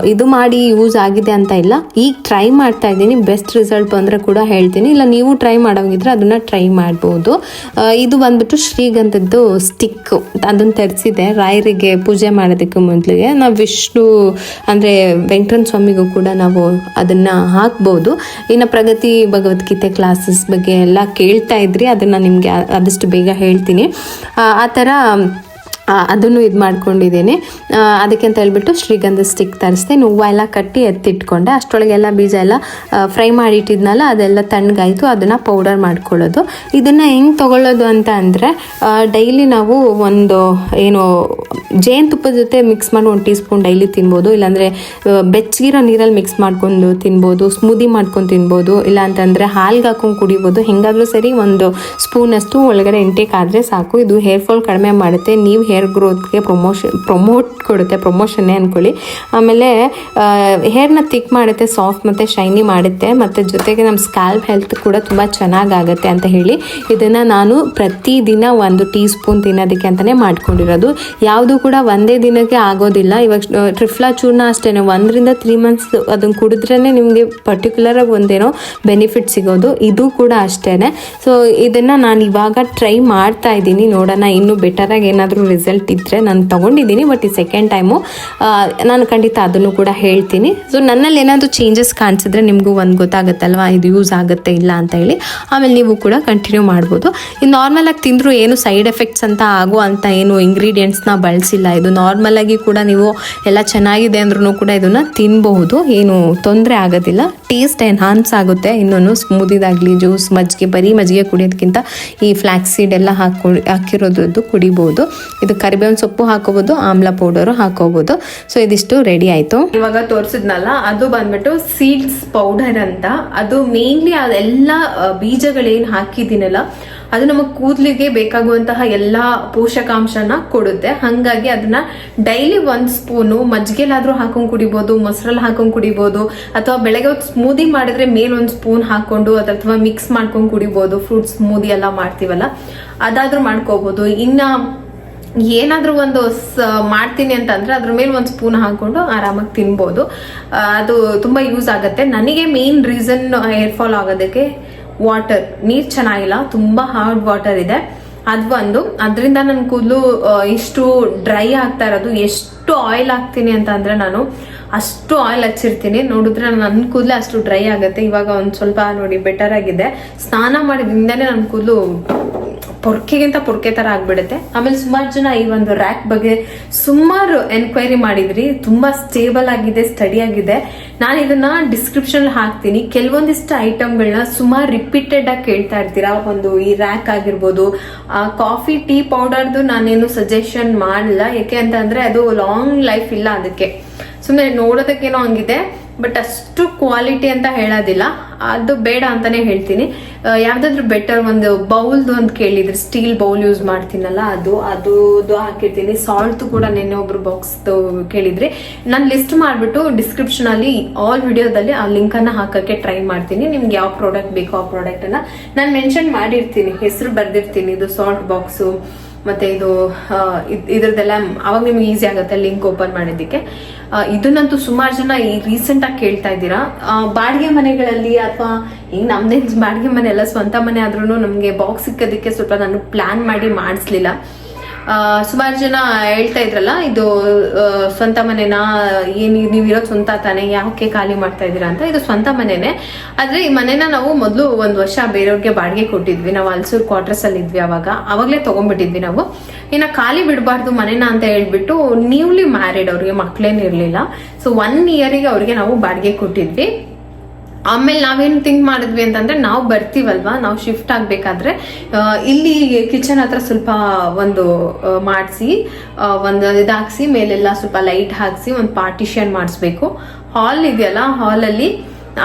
ಇದು ಮಾಡಿ ಯೂಸ್ ಆಗಿದೆ ಅಂತ ಇಲ್ಲ. ಈಗ ಟ್ರೈ ಮಾಡ್ತಾ ಇದ್ದೀನಿ. ಬೆಸ್ಟ್ ರಿಸಲ್ಟ್ ಬಂದರೆ ಕೂಡ ಹೇಳ್ತೀನಿ. ಇಲ್ಲ ನೀವು ಟ್ರೈ ಮಾಡೋಂಗಿದ್ರೆ ಅದನ್ನು ಟ್ರೈ ಮಾಡ್ಬೋದು. ಇದು ಬಂದ್ಬಿಟ್ಟು ಶ್ರೀಗಂಧದ್ದು ಸ್ಟಿಕ್ ಅದನ್ನು ತರಿಸಿದೆ. ರಾಯರಿಗೆ ಪೂಜೆ ಮಾಡೋದಕ್ಕೆ ಮೊದಲಿಗೆ. ನಾವು ವಿಷ್ಣು ಅಂದರೆ ವೆಂಕಟನ್ ಸ್ವಾಮಿಗೂ ಕೂಡ ನಾವು ಅದನ್ನು ಹಾಕ್ಬೋದು. ಇನ್ನು ಪ್ರಗತಿ ಭಗವದ್ಗೀತೆ ಕ್ಲಾಸಸ್ ಬಗ್ಗೆ ಎಲ್ಲ ಕೇಳ್ತಾ ಇದ್ರಿ. ಅದನ್ನು ನಿಮಗೆ ಆದಷ್ಟು ಬೇಗ ಹೇಳ್ತೀನಿ. ಆ, ಥರ ಅದನ್ನು ಇದು ಮಾಡ್ಕೊಂಡಿದ್ದೀನಿ. ಅದಕ್ಕೆ ಅಂತ ಹೇಳ್ಬಿಟ್ಟು ಶ್ರೀಗಂಧ ಸ್ಟಿಕ್ ತರಿಸ್ದೆ. ಹೂವು ಎಲ್ಲ ಕಟ್ಟಿ ಎತ್ತಿಟ್ಕೊಂಡೆ. ಅಷ್ಟರೊಳಗೆಲ್ಲ ಬೀಜ ಎಲ್ಲ ಫ್ರೈ ಮಾಡಿಟ್ಟಿದ್ನಲ್ಲ ಅದೆಲ್ಲ ತಣ್ಣಗಾಯಿತು. ಅದನ್ನು ಪೌಡರ್ ಮಾಡ್ಕೊಳ್ಳೋದು. ಇದನ್ನು ಹೆಂಗೆ ತೊಗೊಳ್ಳೋದು ಅಂತ ಅಂದರೆ ಡೈಲಿ ನಾವು ಒಂದು, ಏನು ಜೇನುತುಪ್ಪದ ಜೊತೆ ಮಿಕ್ಸ್ ಮಾಡಿ ಒಂದು ಟೀ ಸ್ಪೂನ್ ಡೈಲಿ ತಿನ್ಬೋದು. ಇಲ್ಲಾಂದರೆ ಬೆಚ್ಚಗಿರೋ ನೀರಲ್ಲಿ ಮಿಕ್ಸ್ ಮಾಡ್ಕೊಂಡು ತಿನ್ಬೋದು ಸ್ಮೂದಿ ಮಾಡ್ಕೊಂಡು ತಿನ್ಬೋದು. ಇಲ್ಲ ಅಂತಂದರೆ ಹಾಲ್ಗೆ ಹಾಕೊಂಡು ಕುಡಿಬೋದು. ಹೆಂಗಾದರೂ ಸರಿ ಒಂದು ಸ್ಪೂನಷ್ಟು ಒಳಗಡೆ ಇಂಟೇಕ್ ಆದರೆ ಸಾಕು. ಇದು ಹೇರ್ ಫಾಲ್ ಕಡಿಮೆ ಮಾಡುತ್ತೆ. ನೀವು ಗ್ರೋತ್ಗೆ ಪ್ರಮೋಷನ್ ಪ್ರಮೋಟ್ ಕೊಡುತ್ತೆ ಪ್ರಮೋಷನ್ನೇ ಅಂದ್ಕೊಳ್ಳಿ ಆಮೇಲೆ ಹೇರ್ನ ತಿಕ್ ಮಾಡುತ್ತೆ ಸಾಫ್ಟ್ ಮತ್ತು ಶೈನಿ ಮಾಡುತ್ತೆ, ಮತ್ತು ಜೊತೆಗೆ ನಮ್ಮ ಸ್ಕ್ಯಾಲ್ಪ್ ಹೆಲ್ತ್ ಕೂಡ ತುಂಬ ಚೆನ್ನಾಗಾಗತ್ತೆ ಅಂತ ಹೇಳಿ ಇದನ್ನು ನಾನು ಪ್ರತಿದಿನ ಒಂದು ಟೀ ಸ್ಪೂನ್ ತಿನ್ನೋದಕ್ಕೆ ಅಂತಲೇ ಮಾಡ್ಕೊಂಡಿರೋದು. ಯಾವುದು ಕೂಡ ಒಂದೇ ದಿನಕ್ಕೆ ಆಗೋದಿಲ್ಲ. ಇವಾಗ ಟ್ರಿಫ್ಲಾ ಚೂರ್ಣ ಅಷ್ಟೇ ಒಂದರಿಂದ ತ್ರೀ ಮಂತ್ಸ್ ಅದನ್ನು ಕುಡಿದ್ರೇ ನಿಮಗೆ ಪರ್ಟಿಕ್ಯುಲರಾಗಿ ಒಂದೇನೋ ಬೆನಿಫಿಟ್ ಸಿಗೋದು. ಇದು ಕೂಡ ಅಷ್ಟೇ ಸೊ ಇದನ್ನು ನಾನು ಇವಾಗ ಟ್ರೈ ಮಾಡ್ತಾ ಇದ್ದೀನಿ. ನೋಡೋಣ, ಇನ್ನೂ ಬೆಟರಾಗಿ ಏನಾದರೂ ರಿಸಲ್ಟ್ ಇದ್ದರೆ ನಾನು ತೊಗೊಂಡಿದ್ದೀನಿ ಬಟ್ ಈ ಸೆಕೆಂಡ್ ಟೈಮು ನಾನು ಖಂಡಿತ ಅದನ್ನು ಕೂಡ ಹೇಳ್ತೀನಿ. ಸೊ ನನ್ನಲ್ಲಿ ಏನಾದರೂ ಚೇಂಜಸ್ ಕಾಣಿಸಿದ್ರೆ ನಿಮಗೂ ಒಂದು ಗೊತ್ತಾಗುತ್ತಲ್ವಾ? ಇದು ಯೂಸ್ ಆಗುತ್ತೆ ಇಲ್ಲ ಅಂತ ಹೇಳಿ. ಆಮೇಲೆ ನೀವು ಕೂಡ ಕಂಟಿನ್ಯೂ ಮಾಡ್ಬೋದು. ಇದು ನಾರ್ಮಲಾಗಿ ತಿಂದರೂ ಏನು ಸೈಡ್ ಎಫೆಕ್ಟ್ಸ್ ಅಂತ ಆಗೋ ಅಂತ ಏನು ಇಂಗ್ರೀಡಿಯೆಂಟ್ಸ್ನ ಬಳಸಿಲ್ಲ. ಇದು ನಾರ್ಮಲಾಗಿ ಕೂಡ ನೀವು ಎಲ್ಲ ಚೆನ್ನಾಗಿದೆ ಅಂದ್ರೂ ಕೂಡ ಇದನ್ನು ತಿನ್ನಬಹುದು ಏನು ತೊಂದರೆ ಆಗೋದಿಲ್ಲ. ಟೇಸ್ಟ್ ಎನ್ಹಾನ್ಸ್ ಆಗುತ್ತೆ. ಇನ್ನೊಂದು ಸ್ಮೂದಿದಾಗಲಿ ಜ್ಯೂಸ್ ಮಜ್ಜಿಗೆ, ಬರೀ ಮಜ್ಜಿಗೆ ಕುಡಿಯೋದಕ್ಕಿಂತ ಈ ಫ್ಲ್ಯಾಕ್ಸೀಡ್ ಸೀಡ್ ಎಲ್ಲ ಹಾಕೊ ಹಾಕಿರೋದ್ರದ್ದು ಕುಡಿಬೋದು. ಇದು ಕರಿಬೇವಿನ ಸೊಪ್ಪು ಹಾಕೋಬಹುದು ಆಮ್ಲ ಪೌಡರು ಹಾಕೋಬಹುದು ಸೊ ಇದಿಷ್ಟು ರೆಡಿ ಆಯ್ತು. ಇವಾಗ ತೋರಿಸಿದ್ನಲ್ಲ, ಅದು ಬಂದ್ಬಿಟ್ಟು ಸೀಡ್ಸ್ ಪೌಡರ್ ಅಂತ. ಅದು ಮೇನ್ಲಿ ಅದೆಲ್ಲ ಬೀಜಗಳೇನು ಹಾಕಿದ್ದೀನಲ್ಲ, ಅದು ನಮ್ಮ ಕೂದಲಿಗೆ ಬೇಕಾಗುವಂತಹ ಎಲ್ಲಾ ಪೋಷಕಾಂಶನ ಕೊಡುತ್ತೆ. ಹಂಗಾಗಿ ಅದನ್ನ ಡೈಲಿ ಒಂದ್ ಸ್ಪೂನು ಮಜ್ಜಿಗೆಲಾದ್ರೂ ಹಾಕೊಂಡ್ ಕುಡಿಬಹುದು ಮೊಸರಲ್ಲಿ ಹಾಕೊಂಡ್ ಕುಡಿಬಹುದು ಅಥವಾ ಬೆಳಗ್ಗೆ ಸ್ಮೂದಿ ಮಾಡಿದ್ರೆ ಮೇಲ್ ಒಂದ್ ಸ್ಪೂನ್ ಹಾಕೊಂಡು ಅಥವಾ ಮಿಕ್ಸ್ ಮಾಡ್ಕೊಂಡ್ ಕುಡಿಬಹುದು ಫ್ರೂಟ್ ಸ್ಮೂದಿ ಎಲ್ಲ ಮಾಡ್ತೀವಲ್ಲ, ಅದಾದ್ರೂ ಮಾಡ್ಕೋಬಹುದು ಇನ್ನ ಏನಾದ್ರೂ ಒಂದು ಮಾಡ್ತೀನಿ ಅಂತ ಅಂದ್ರೆ ಮೇಲೆ ಒಂದು ಸ್ಪೂನ್ ಹಾಕೊಂಡು ಆರಾಮಾಗಿ ತಿನ್ಬೋದು. ಅದು ತುಂಬಾ ಯೂಸ್ ಆಗುತ್ತೆ. ನನಗೆ ಮೇನ್ ರೀಸನ್ ಹೇರ್ ಫಾಲ್ ಆಗೋದಕ್ಕೆ ವಾಟರ್ ನೀರ್ ಚೆನ್ನಾಗಿಲ್ಲ, ತುಂಬಾ ಹಾರ್ಡ್ ವಾಟರ್ ಇದೆ. ಅದು ಒಂದು. ಅದರಿಂದ ನನ್ನ ಕೂದಲು ಇಷ್ಟು ಡ್ರೈ ಆಗ್ತಾ ಇರೋದು. ಎಷ್ಟು ಆಯಿಲ್ ಹಾಕ್ತೀನಿ ಅಂತ ಅಂದ್ರೆ ನಾನು ಅಷ್ಟು ಆಯಿಲ್ ಹಚ್ಚಿರ್ತೀನಿ. ನೋಡಿದ್ರೆ ನನ್ನ ಕೂದಲು ಅಷ್ಟು ಡ್ರೈ ಆಗುತ್ತೆ. ಇವಾಗ ಒಂದು ಸ್ವಲ್ಪ ನೋಡಿ ಬೆಟರ್ ಆಗಿದೆ. ಸ್ನಾನ ಮಾಡಿದಿಂದಲೇ ನನ್ನ ಕೂದಲು ಪೊರ್ಕೆಗಿಂತ ಪೊರ್ಕೆ ಥರ ಆಗ್ಬಿಡುತ್ತೆ. ಆಮೇಲೆ ಸುಮಾರು ಜನ ಈ ಒಂದು ರ್ಯಾಕ್ ಬಗ್ಗೆ ಸುಮಾರು ಎನ್ಕ್ವೈರಿ ಮಾಡಿದ್ರಿ. ತುಂಬಾ ಸ್ಟೇಬಲ್ ಆಗಿದೆ ಸ್ಟಡಿ ಆಗಿದೆ. ನಾನು ಇದನ್ನ ಡಿಸ್ಕ್ರಿಪ್ಷನ್ ಹಾಕ್ತೀನಿ. ಕೆಲವೊಂದಿಷ್ಟು ಐಟಮ್ಗಳನ್ನ ಸುಮಾರು ರಿಪೀಟೆಡ್ ಆಗಿ ಕೇಳ್ತಾ ಇರ್ತೀರಾ? ಒಂದು ಈ ರ್ಯಾಕ್ ಆಗಿರ್ಬೋದು ಕಾಫಿ ಟೀ ಪೌಡರ್ದು ನಾನೇನು ಸಜೆಷನ್ ಮಾಡಲ್ಲ. ಯಾಕೆ ಅಂತಂದ್ರೆ ಅದು ಲಾಂಗ್ ಲೈಫ್ ಇಲ್ಲ ಅದಕ್ಕೆ. ಸುಮ್ಮನೆ ನೋಡೋದಕ್ಕೇನೋ ಹಂಗಿದೆ ಬಟ್ ಅಷ್ಟು ಕ್ವಾಲಿಟಿ ಅಂತ ಹೇಳೋದಿಲ್ಲ. ಅದು ಬೇಡ ಅಂತಾನೆ ಹೇಳ್ತೀನಿ. ಯಾವ್ದಾದ್ರು ಬೆಟರ್ ಒಂದು ಬೌಲ್ದು ಅಂತ ಕೇಳಿದ್ರೆ ಸ್ಟೀಲ್ ಬೌಲ್ ಯೂಸ್ ಮಾಡ್ತೀನಲ್ಲ, ಅದು ಅದು ಹಾಕಿರ್ತೀನಿ. ಸಾಲ್ಟ್ ಕೂಡ ನೆನ್ನೆ ಒಬ್ರು ಬಾಕ್ಸ್ ಕೇಳಿದ್ರಿ. ನಾನು ಲಿಸ್ಟ್ ಮಾಡ್ಬಿಟ್ಟು ಡಿಸ್ಕ್ರಿಪ್ಷನ್ ಅಲ್ಲಿ ಆಲ್ ವಿಡಿಯೋದಲ್ಲಿ ಆ ಲಿಂಕ್ ಅನ್ನ ಹಾಕಕ್ಕೆ ಟ್ರೈ ಮಾಡ್ತೀನಿ. ನಿಮ್ಗೆ ಯಾವ ಪ್ರಾಡಕ್ಟ್ ಬೇಕೋ ಆ ಪ್ರಾಡಕ್ಟ್ ಅನ್ನ. ನಾನು ಮೆನ್ಷನ್ ಮಾಡಿರ್ತೀನಿ, ಹೆಸರು ಬರ್ದಿರ್ತೀನಿ, ಇದು ಸಾಲ್ಟ್ ಬಾಕ್ಸು ಮತ್ತೆ ಇದು ಇದ್ರದ್ದೆಲ್ಲ ಅವಾಗ ನಿಮ್ಗೆ ಈಸಿ ಆಗುತ್ತೆ ಲಿಂಕ್ ಓಪನ್ ಮಾಡಿದ್ದಕ್ಕೆ. ಇದನ್ನಂತೂ ಸುಮಾರು ಜನ ಈ ರೀಸೆಂಟ್ ಆಗಿ ಕೇಳ್ತಾ ಇದ್ದೀರಾ? ಬಾಡಿಗೆ ಮನೆಗಳಲ್ಲಿ ಅಥವಾ ಈಗ ನಮ್ದೇ ಬಾಡಿಗೆ ಮನೆ ಎಲ್ಲ ಸ್ವಂತ ಮನೆ ಆದ್ರೂ ನಮ್ಗೆ ಬಾಕ್ಸ್ ಸಿಕ್ಕೋದಕ್ಕೆ ಸ್ವಲ್ಪ ನಾನು ಪ್ಲಾನ್ ಮಾಡಿ ಮಾಡಿಸ್ಲಿಲ್ಲ. ಸುಮಾರು ಜನ ಹೇಳ್ತಾ ಇದ್ರಲ್ಲ, ಇದು ಸ್ವಂತ ಮನೆನಾ, ಏನು ನೀವು ಇರೋದು ಸ್ವಂತ ತಾನೆ, ಯಾಕೆ ಖಾಲಿ ಮಾಡ್ತಾ ಇದ್ದೀರಾ ಅಂತ, ಇದು ಸ್ವಂತ ಮನೆನೇ. ಆದ್ರೆ ಈ ಮನೆನ ನಾವು ಮೊದಲು ಒಂದು ವರ್ಷ ಬೇರೆಯವ್ರಿಗೆ ಬಾಡಿಗೆ ಕೊಟ್ಟಿದ್ವಿ. ನಾವು ಅಲ್ಸೂರ್ ಕ್ವಾರ್ಟರ್ಸ್ ಅಲ್ಲಿ ಇದ್ವಿ ಅವಾಗ. ಅವಾಗ್ಲೇ ತಗೊಂಡ್ಬಿಟ್ಟಿದ್ವಿ ನಾವು. ಇನ್ನ ಖಾಲಿ ಬಿಡಬಾರ್ದು ಮನೆನ ಅಂತ ಹೇಳ್ಬಿಟ್ಟು ನ್ಯೂಲಿ ಮ್ಯಾರಿಡ್ ಅವ್ರಿಗೆ ಮಕ್ಳೇನ್ ಇರ್ಲಿಲ್ಲ. ಸೊ ಒನ್ ಇಯರಿಗೆ ಅವ್ರಿಗೆ ನಾವು ಬಾಡಿಗೆ ಕೊಟ್ಟಿದ್ವಿ. ಆಮೇಲೆ ನಾವೇನು ಥಿಂಕ್ ಮಾಡಿದ್ವಿ ಅಂತಂದ್ರೆ ನಾವು ಬರ್ತೀವಲ್ವಾ? ನಾವು ಶಿಫ್ಟ್ ಆಗಬೇಕಾದ್ರೆ ಇಲ್ಲಿ ಕಿಚನ್ ಹತ್ರ ಸ್ವಲ್ಪ ಒಂದು ಮಾಡಿಸಿ ಒಂದು ಇದಾಕ್ಸಿ ಮೇಲೆಲ್ಲ ಸ್ವಲ್ಪ ಲೈಟ್ ಹಾಕ್ಸಿ ಒಂದು ಪಾರ್ಟಿಷನ್ ಮಾಡಿಸ್ಬೇಕು. ಹಾಲ್ ಇದೆಯಲ್ಲ ಹಾಲಲ್ಲಿ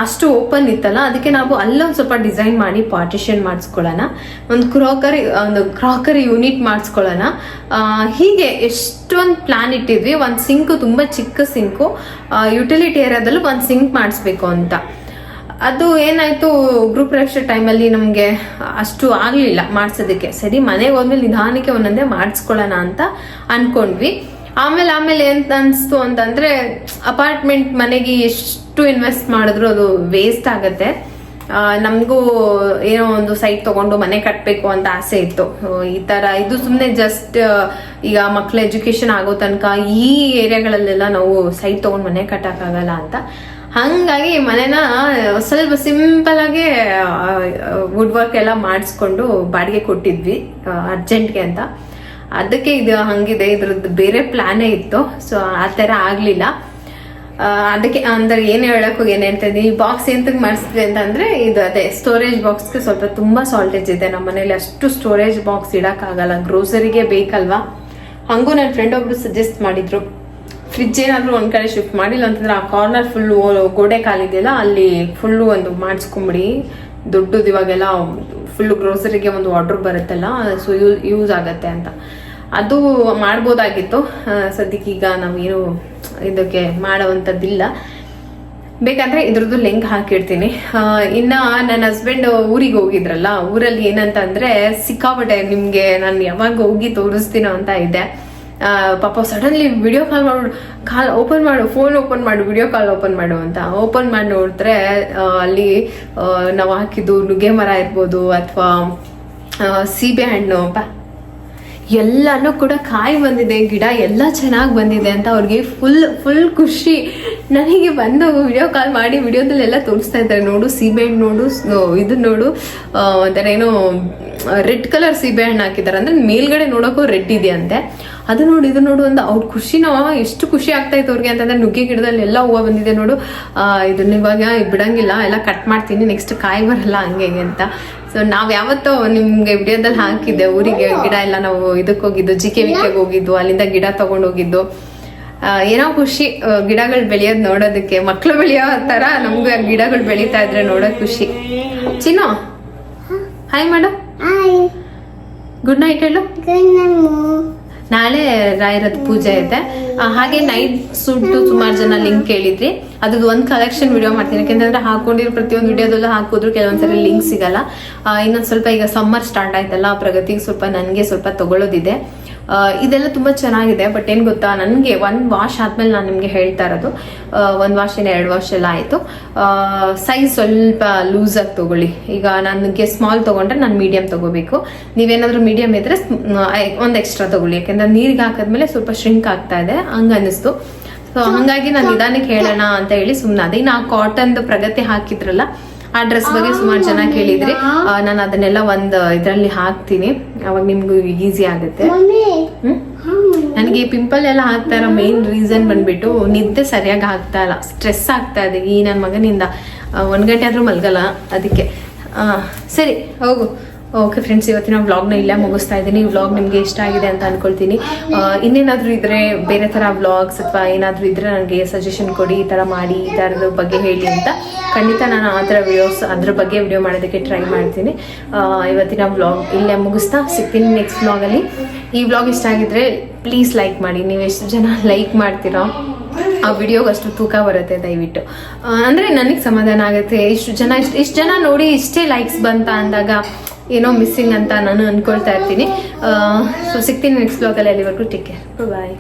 ಅಷ್ಟು ಓಪನ್ ಇತ್ತಲ್ಲ, ಅದಕ್ಕೆ ನಾವು ಅಲ್ಲೊಂದು ಸ್ವಲ್ಪ ಡಿಸೈನ್ ಮಾಡಿ ಪಾರ್ಟಿಷನ್ ಮಾಡಿಸ್ಕೊಳ್ಳೋಣ. ಒಂದು ಕ್ರಾಕರಿ ಒಂದು ಕ್ರಾಕರಿ ಯೂನಿಟ್ ಮಾಡಿಸ್ಕೊಳ್ಳೋಣ. ಹೀಗೆ ಎಷ್ಟೊಂದು ಪ್ಲಾನ್ ಇಟ್ಟಿದ್ವಿ. ಒಂದು ಸಿಂಕು ತುಂಬ ಚಿಕ್ಕ ಸಿಂಕು ಯುಟಿಲಿಟಿ ಏರಿಯಾದಲ್ಲೂ ಒಂದು ಸಿಂಕ್ ಮಾಡಿಸ್ಬೇಕು ಅಂತ. ಅದು ಏನಾಯ್ತು ಗ್ರೂಪ್ ಪರೀಕ್ಷೆ ಟೈಮಲ್ಲಿ ನಮಗೆ ಅಷ್ಟು ಆಗಲಿಲ್ಲ ಮಾಡ್ಸೋದಕ್ಕೆ. ಸರಿ, ಮನೆಗೆ ಹೋದ್ಮೇಲೆ ನಿಧಾನಕ್ಕೆ ಒಂದೊಂದೇ ಮಾಡಿಸ್ಕೊಳ್ಳೋಣ ಅಂತ ಅನ್ಕೊಂಡ್ವಿ. ಆಮೇಲೆ ಆಮೇಲೆ ಎಂತ ಅನಿಸ್ತು ಅಂತಂದ್ರೆ ಅಪಾರ್ಟ್ಮೆಂಟ್ ಮನೆಗೆ ಎಷ್ಟು ಇನ್ವೆಸ್ಟ್ ಮಾಡಿದ್ರು ಅದು ವೇಸ್ಟ್ ಆಗತ್ತೆ. ನಮಗೂ ಏನೋ ಒಂದು ಸೈಟ್ ತಗೊಂಡು ಮನೆ ಕಟ್ಟಬೇಕು ಅಂತ ಆಸೆ ಇತ್ತು. ಈ ತರ, ಇದು ಸುಮ್ಮನೆ ಜಸ್ಟ್ ಈಗ ಮಕ್ಳ ಎಜುಕೇಶನ್ ಆಗೋ ತನಕ ಈ ಏರಿಯಾಗಳಲ್ಲೆಲ್ಲ ನಾವು ಸೈಟ್ ತಗೊಂಡು ಮನೆ ಕಟ್ಟಕ್ಕಾಗಲ್ಲ ಅಂತ. ಹಂಗಾಗಿ ಮನೆನ ಸ್ವಲ್ಪ ಸಿಂಪಲ್ ಆಗಿ ವುಡ್ ವರ್ಕ್ ಎಲ್ಲ ಮಾಡಿಸ್ಕೊಂಡು ಬಾಡಿಗೆ ಕೊಟ್ಟಿದ್ವಿ ಅರ್ಜೆಂಟ್ಗೆ ಅಂತ. ಅದಕ್ಕೆ ಇದು ಹಂಗಿದೆ, ಇದ್ರದ್ದು ಬೇರೆ ಪ್ಲಾನೇ ಇತ್ತು ಸೊ ಆ ಥರ ಆಗಲಿಲ್ಲ. ಅದಕ್ಕೆ ಅಂದ್ರೆ ಏನು ಹೇಳಕ್ ಹೋಗಿ ಏನು ಹೇಳ್ತಾ ಈ ಬಾಕ್ಸ್ ಎಂತಕ್ಕೆ ಮಾಡಿಸಿದ್ವಿ ಅಂತಂದರೆ ಇದು ಅದೇ ಸ್ಟೋರೇಜ್ ಬಾಕ್ಸ್ಗೆ ಸ್ವಲ್ಪ ತುಂಬಾ ಸಾಲ್ಟೇಜ್ ಇದೆ. ನಮ್ಮ ಮನೇಲಿ ಅಷ್ಟು ಸ್ಟೋರೇಜ್ ಬಾಕ್ಸ್ ಇಡಕ್ಕಾಗಲ್ಲ ಗ್ರೋಸರಿಗೆ ಬೇಕಲ್ವಾ? ಹಂಗೂ ನನ್ನ ಫ್ರೆಂಡ್ ಒಬ್ರು ಸಜೆಸ್ಟ್ ಮಾಡಿದ್ರು. ಫ್ರಿಜ್ ಏನಾದ್ರು ಒಂದ್ ಕಡೆ ಶಿಫ್ಟ್ ಮಾಡಿಲ್ಲ ಅಂತಂದ್ರೆ ಆ ಕಾರ್ನರ್ ಫುಲ್ ಗೋಡೆ ಕಾಲಿದೆಯಲ್ಲ, ಅಲ್ಲಿ ಫುಲ್ಲು ಒಂದು ಮಾಡಿಸ್ಕೊಂಬಿಡಿ. ದೊಡ್ಡದು ಇವಾಗೆಲ್ಲ ಫುಲ್ ಗ್ರೋಸರಿಗೆ ಒಂದು ಆರ್ಡರ್ ಬರುತ್ತಲ್ಲ ಸೊ ಯೂಸ್ ಆಗತ್ತೆ ಅಂತ. ಅದು ಮಾಡ್ಬೋದಾಗಿತ್ತು. ಸದ್ಯಕ್ಕೆ ಈಗ ನಾವೇನು ಇದಕ್ಕೆ ಮಾಡೋವಂಥದ್ದಿಲ್ಲ. ಬೇಕಂದ್ರೆ ಇದ್ರದ್ದು ಲಿಂಕ್ ಹಾಕಿರ್ತೀನಿ ಇನ್ನು ನನ್ನ ಹಸ್ಬೆಂಡ್ ಊರಿಗೆ ಹೋಗಿದ್ರಲ್ಲ, ಊರಲ್ಲಿ ಏನಂತ ಅಂದ್ರೆ ಸಿಕ್ಕಾಪಟ್ಟೆ ನಿಮ್ಗೆ ನಾನು ಯಾವಾಗ ಹೋಗಿ ತೋರಿಸ್ತೀನೋ ಅಂತ ಇದೆ. ಪಾಪ ಸಡನ್ಲಿ ವಿಡಿಯೋ ಕಾಲ್ ಮಾಡು ಕಾಲ್ ಓಪನ್ ಮಾಡು ಫೋನ್ ಓಪನ್ ಮಾಡು ವಿಡಿಯೋ ಕಾಲ್ ಓಪನ್ ಮಾಡು ಅಂತ. ಓಪನ್ ಮಾಡಿ ನೋಡಿದ್ರೆ ಅಲ್ಲಿ ನಾವು ಹಾಕಿದ್ದು ನುಗ್ಗೆ ಮರ ಇರ್ಬೋದು ಅಥವಾ ಸೀಬೆ ಹಣ್ಣು ಎಲ್ಲಾನು ಕೂಡ ಕಾಯಿ ಬಂದಿದೆ, ಗಿಡ ಎಲ್ಲ ಚೆನ್ನಾಗಿ ಬಂದಿದೆ ಅಂತ ಅವ್ರಿಗೆ ಫುಲ್ ಫುಲ್ ಖುಷಿ. ನನಗೆ ಬಂದು ವಿಡಿಯೋ ಕಾಲ್ ಮಾಡಿ ವಿಡಿಯೋದಲ್ಲಿ ಎಲ್ಲ ತೋರಿಸ್ತಾ ಇದ್ದಾರೆ. ನೋಡು ಸೀಬೆಹಣ್ಣು ನೋಡು ಇದು ನೋಡು ಒಂಥರ ಏನೋ, ರೆಡ್ ಕಲರ್ ಸೀಬೆಹಣ್ಣು ಹಾಕಿದ್ದಾರೆ. ಅಂದ್ರೆ ಮೇಲ್ಗಡೆ ನೋಡೋಕ್ಕೂ ರೆಡ್ ಇದೆ ಅಂತೆ ಅದು ನೋಡು ಇದು ನೋಡು ಅಂತ ಅವ್ರ ಖುಷಿನ ಎಷ್ಟು ಖುಷಿ ಆಗ್ತಾ ಇತ್ತು ಅವ್ರಿಗೆ ಅಂತಂದ್ರೆ ನುಗ್ಗೆ ಗಿಡದಲ್ಲಿ ಎಲ್ಲ ಹೂವು ಬಂದಿದೆ ನೋಡು. ಇದನ್ನ ಇವಾಗ ಬಿಡಂಗಿಲ್ಲ ಎಲ್ಲ ಕಟ್ ಮಾಡ್ತೀನಿ ನೆಕ್ಸ್ಟ್ ಕಾಯಿ ಬರಲ್ಲ ಹಂಗೆ ಅಂತ. ಸೊ ನಾವು ಯಾವತ್ತೋ ನಿಮ್ಗೆ ವಿಡಿಯೋದಲ್ಲಿ ಹಾಕಿದ್ದೆ ಊರಿಗೆ ಗಿಡ ಎಲ್ಲ ನಾವು ಇದಕ್ಕೆ ಹೋಗಿದ್ದು ಜಿ ಕೆ ವಿಕೆಗೆ ಹೋಗಿದ್ದು ಅಲ್ಲಿಂದ ಗಿಡ ತಗೊಂಡೋಗಿದ್ದು ಏನೋ ಖುಷಿ ಗಿಡಗಳು ಬೆಳೆಯೋದು ನೋಡೋದಕ್ಕೆ. ಮಕ್ಳು ಬೆಳೆಯೋ ತರ ನಮ್ಗೆ ಗಿಡಗಳು ಬೆಳೀತಾ ಇದ್ರೆ ನೋಡೋದ್ ಖುಷಿ. Chinnu? Hi madam good night ಹೇಳು. ನಾಳೆ ರಾಯರದ ಪೂಜೆ ಇದೆ ಹಾಗೆ ನೈಟ್ ಸುಟ್ಟು ಸುಮಾರು ಜನ ಲಿಂಕ್ ಕೇಳಿದ್ರಿ. ಅದ್ರದ್ದು ಒಂದು ಕಲೆಕ್ಷನ್ ವಿಡಿಯೋ ಮಾಡ್ತೀನಿ. ಯಾಕೆಂತಂದ್ರೆ ಹಾಕೊಂಡಿರೋ ಪ್ರತಿಯೊಂದು ವಿಡಿಯೋದಲ್ಲೂ ಹಾಕಿದ್ರು ಕೆಲವೊಂದ್ಸರಿ ಲಿಂಕ್ ಸಿಗಲ್ಲ. ಇನ್ನೊಂದು ಸ್ವಲ್ಪ ಈಗ ಸಮ್ಮರ್ ಸ್ಟಾರ್ಟ್ ಆಯ್ತಲ್ಲ ಪ್ರಗತಿಗೆ ಸ್ವಲ್ಪ ನನಗೆ ಸ್ವಲ್ಪ ತಗೊಳ್ಳೋದಿದೆ ಇದೆಲ್ಲ ತುಂಬಾ ಚೆನ್ನಾಗಿದೆ ಬಟ್ ಏನ್ ಗೊತ್ತಾ? ನನಗೆ ಒಂದ್ ವಾಶ್ ಆದ್ಮೇಲೆ ನಾನು ನಿಮ್ಗೆ ಹೇಳ್ತಾ ಇರೋದು. ಒಂದ್ ವಾಶ್ ಏನ ಎರಡು ವಾಶ್ ಎಲ್ಲ ಆಯ್ತು. ಸೈಜ್ ಸ್ವಲ್ಪ ಲೂಸ್ ಆಗಿ ತಗೊಳ್ಳಿ. ಈಗ ನನಗೆ ಸ್ಮಾಲ್ ತಗೊಂಡ್ರೆ ನಾನು ಮೀಡಿಯಂ ತಗೋಬೇಕು. ನೀವೇನಾದ್ರೂ ಮೀಡಿಯಂ ಇದ್ರೆ ಒಂದ್ ಎಕ್ಸ್ಟ್ರಾ ತಗೊಳ್ಳಿ. ಯಾಕಂದ್ರೆ ನೀರಿಗೆ ಹಾಕಿದ್ಮೇಲೆ ಸ್ವಲ್ಪ ಶ್ರಿಂಕ್ ಆಗ್ತಾ ಇದೆ. ಹಂಗ ಅನಿಸ್ತು ಸೊ ಹಂಗಾಗಿ ನಾನು ನಿಧಾನಕ್ಕೆ ಹೇಳೋಣ ಅಂತ ಹೇಳಿ ಸುಮ್ಮನೆ ಅದೇ. ನಾ ಕಾಟನ್ ಪ್ರಗತಿ ಹಾಕಿದ್ರಲ್ಲ ಆ ಡ್ರೆಸ್ ಬಗ್ಗೆ ಸುಮಾರು ಜನ ಕೇಳಿದ್ರಿ. ನಾನು ಅದನ್ನೆಲ್ಲ ಒಂದು ಇದರಲ್ಲಿ ಹಾಕ್ತೀನಿ. ಅವಾಗ ನಿಮ್ಗೂ ಈಸಿ ಆಗುತ್ತೆ. ನನಗೆ ಪಿಂಪಲ್ ಎಲ್ಲ ಆಗ್ತಾ ಇರೋ ಮೇನ್ ರೀಸನ್ ಬಂದ್ಬಿಟ್ಟು ನಿದ್ದೆ ಸರಿಯಾಗಿ ಆಗ್ತಾ ಇಲ್ಲ. ಸ್ಟ್ರೆಸ್ ಆಗ್ತಾ ಇದೆ ಈ ನನ್ನ ಮಗನಿಂದ. ಒಂದ್ ಗಂಟೆ ಆದ್ರೂ ಮಲ್ಗಲ್ಲ. ಅದಕ್ಕೆ. ಸರಿ ಹೋಗು. ಓಕೆ ಫ್ರೆಂಡ್ಸ್ ಇವತ್ತಿನ ವ್ಲಾಗ್ನ ಇಲ್ಲೇ ಮುಗಿಸ್ತಾ ಇದ್ದೀನಿ. ವ್ಲಾಗ್ ನಿಮಗೆ ಇಷ್ಟ ಆಗಿದೆ ಅಂತ ಅನ್ಕೊಳ್ತೀನಿ. ಇನ್ನೇನಾದರೂ ಇದ್ರೆ ಬೇರೆ ಥರ ವ್ಲಾಗ್ಸ್ ಅಥವಾ ಏನಾದರೂ ಇದ್ರೆ ನನಗೆ ಸಜೆಷನ್ ಕೊಡಿ, ಈ ಥರ ಮಾಡಿ, ಈ ಥರದ ಬಗ್ಗೆ ಹೇಳಿ ಅಂತ. ಖಂಡಿತ ನಾನು ಆ ಥರ ವಿಡಿಯೋಸ್ ಅದ್ರ ಬಗ್ಗೆ ವಿಡಿಯೋ ಮಾಡೋದಕ್ಕೆ ಟ್ರೈ ಮಾಡ್ತೀನಿ. ಇವತ್ತಿನ ವ್ಲಾಗ್ ಇಲ್ಲೇ ಮುಗಿಸ್ತಾ ಸಿಗ್ತೀನಿ ನೆಕ್ಸ್ಟ್ ವ್ಲಾಗಲ್ಲಿ ಈ ವ್ಲಾಗ್ ಇಷ್ಟ ಆಗಿದ್ರೆ ಪ್ಲೀಸ್ ಲೈಕ್ ಮಾಡಿ. ನೀವು ಎಷ್ಟು ಜನ ಲೈಕ್ ಮಾಡ್ತೀರೋ ಆ ವಿಡಿಯೋಗೆ ಅಷ್ಟು ತೂಕ ಬರುತ್ತೆ ದಯವಿಟ್ಟು. ಅಂದ್ರೆ ನನಗೆ ಸಮಾಧಾನ ಆಗುತ್ತೆ. ಇಷ್ಟು ಜನ, ಇಷ್ಟು ಇಷ್ಟು ಜನ ನೋಡಿ ಇಷ್ಟೇ ಲೈಕ್ಸ್ ಬಂತ ಅಂದಾಗ ಏನೋ ಮಿಸ್ಸಿಂಗ್ ಅಂತ ನಾನು ಅನ್ಕೊಳ್ತಾ ಇರ್ತೀನಿ. ಸೊ ಸಿಗ್ತೀನಿ ನೆಕ್ಸ್ಟ್ ಬ್ಲಾಗಲ್ಲಿ ಅಲ್ಲಿವರೆಗೂ ಟೇಕ್ ಕೇರ್ ಬಾಯ್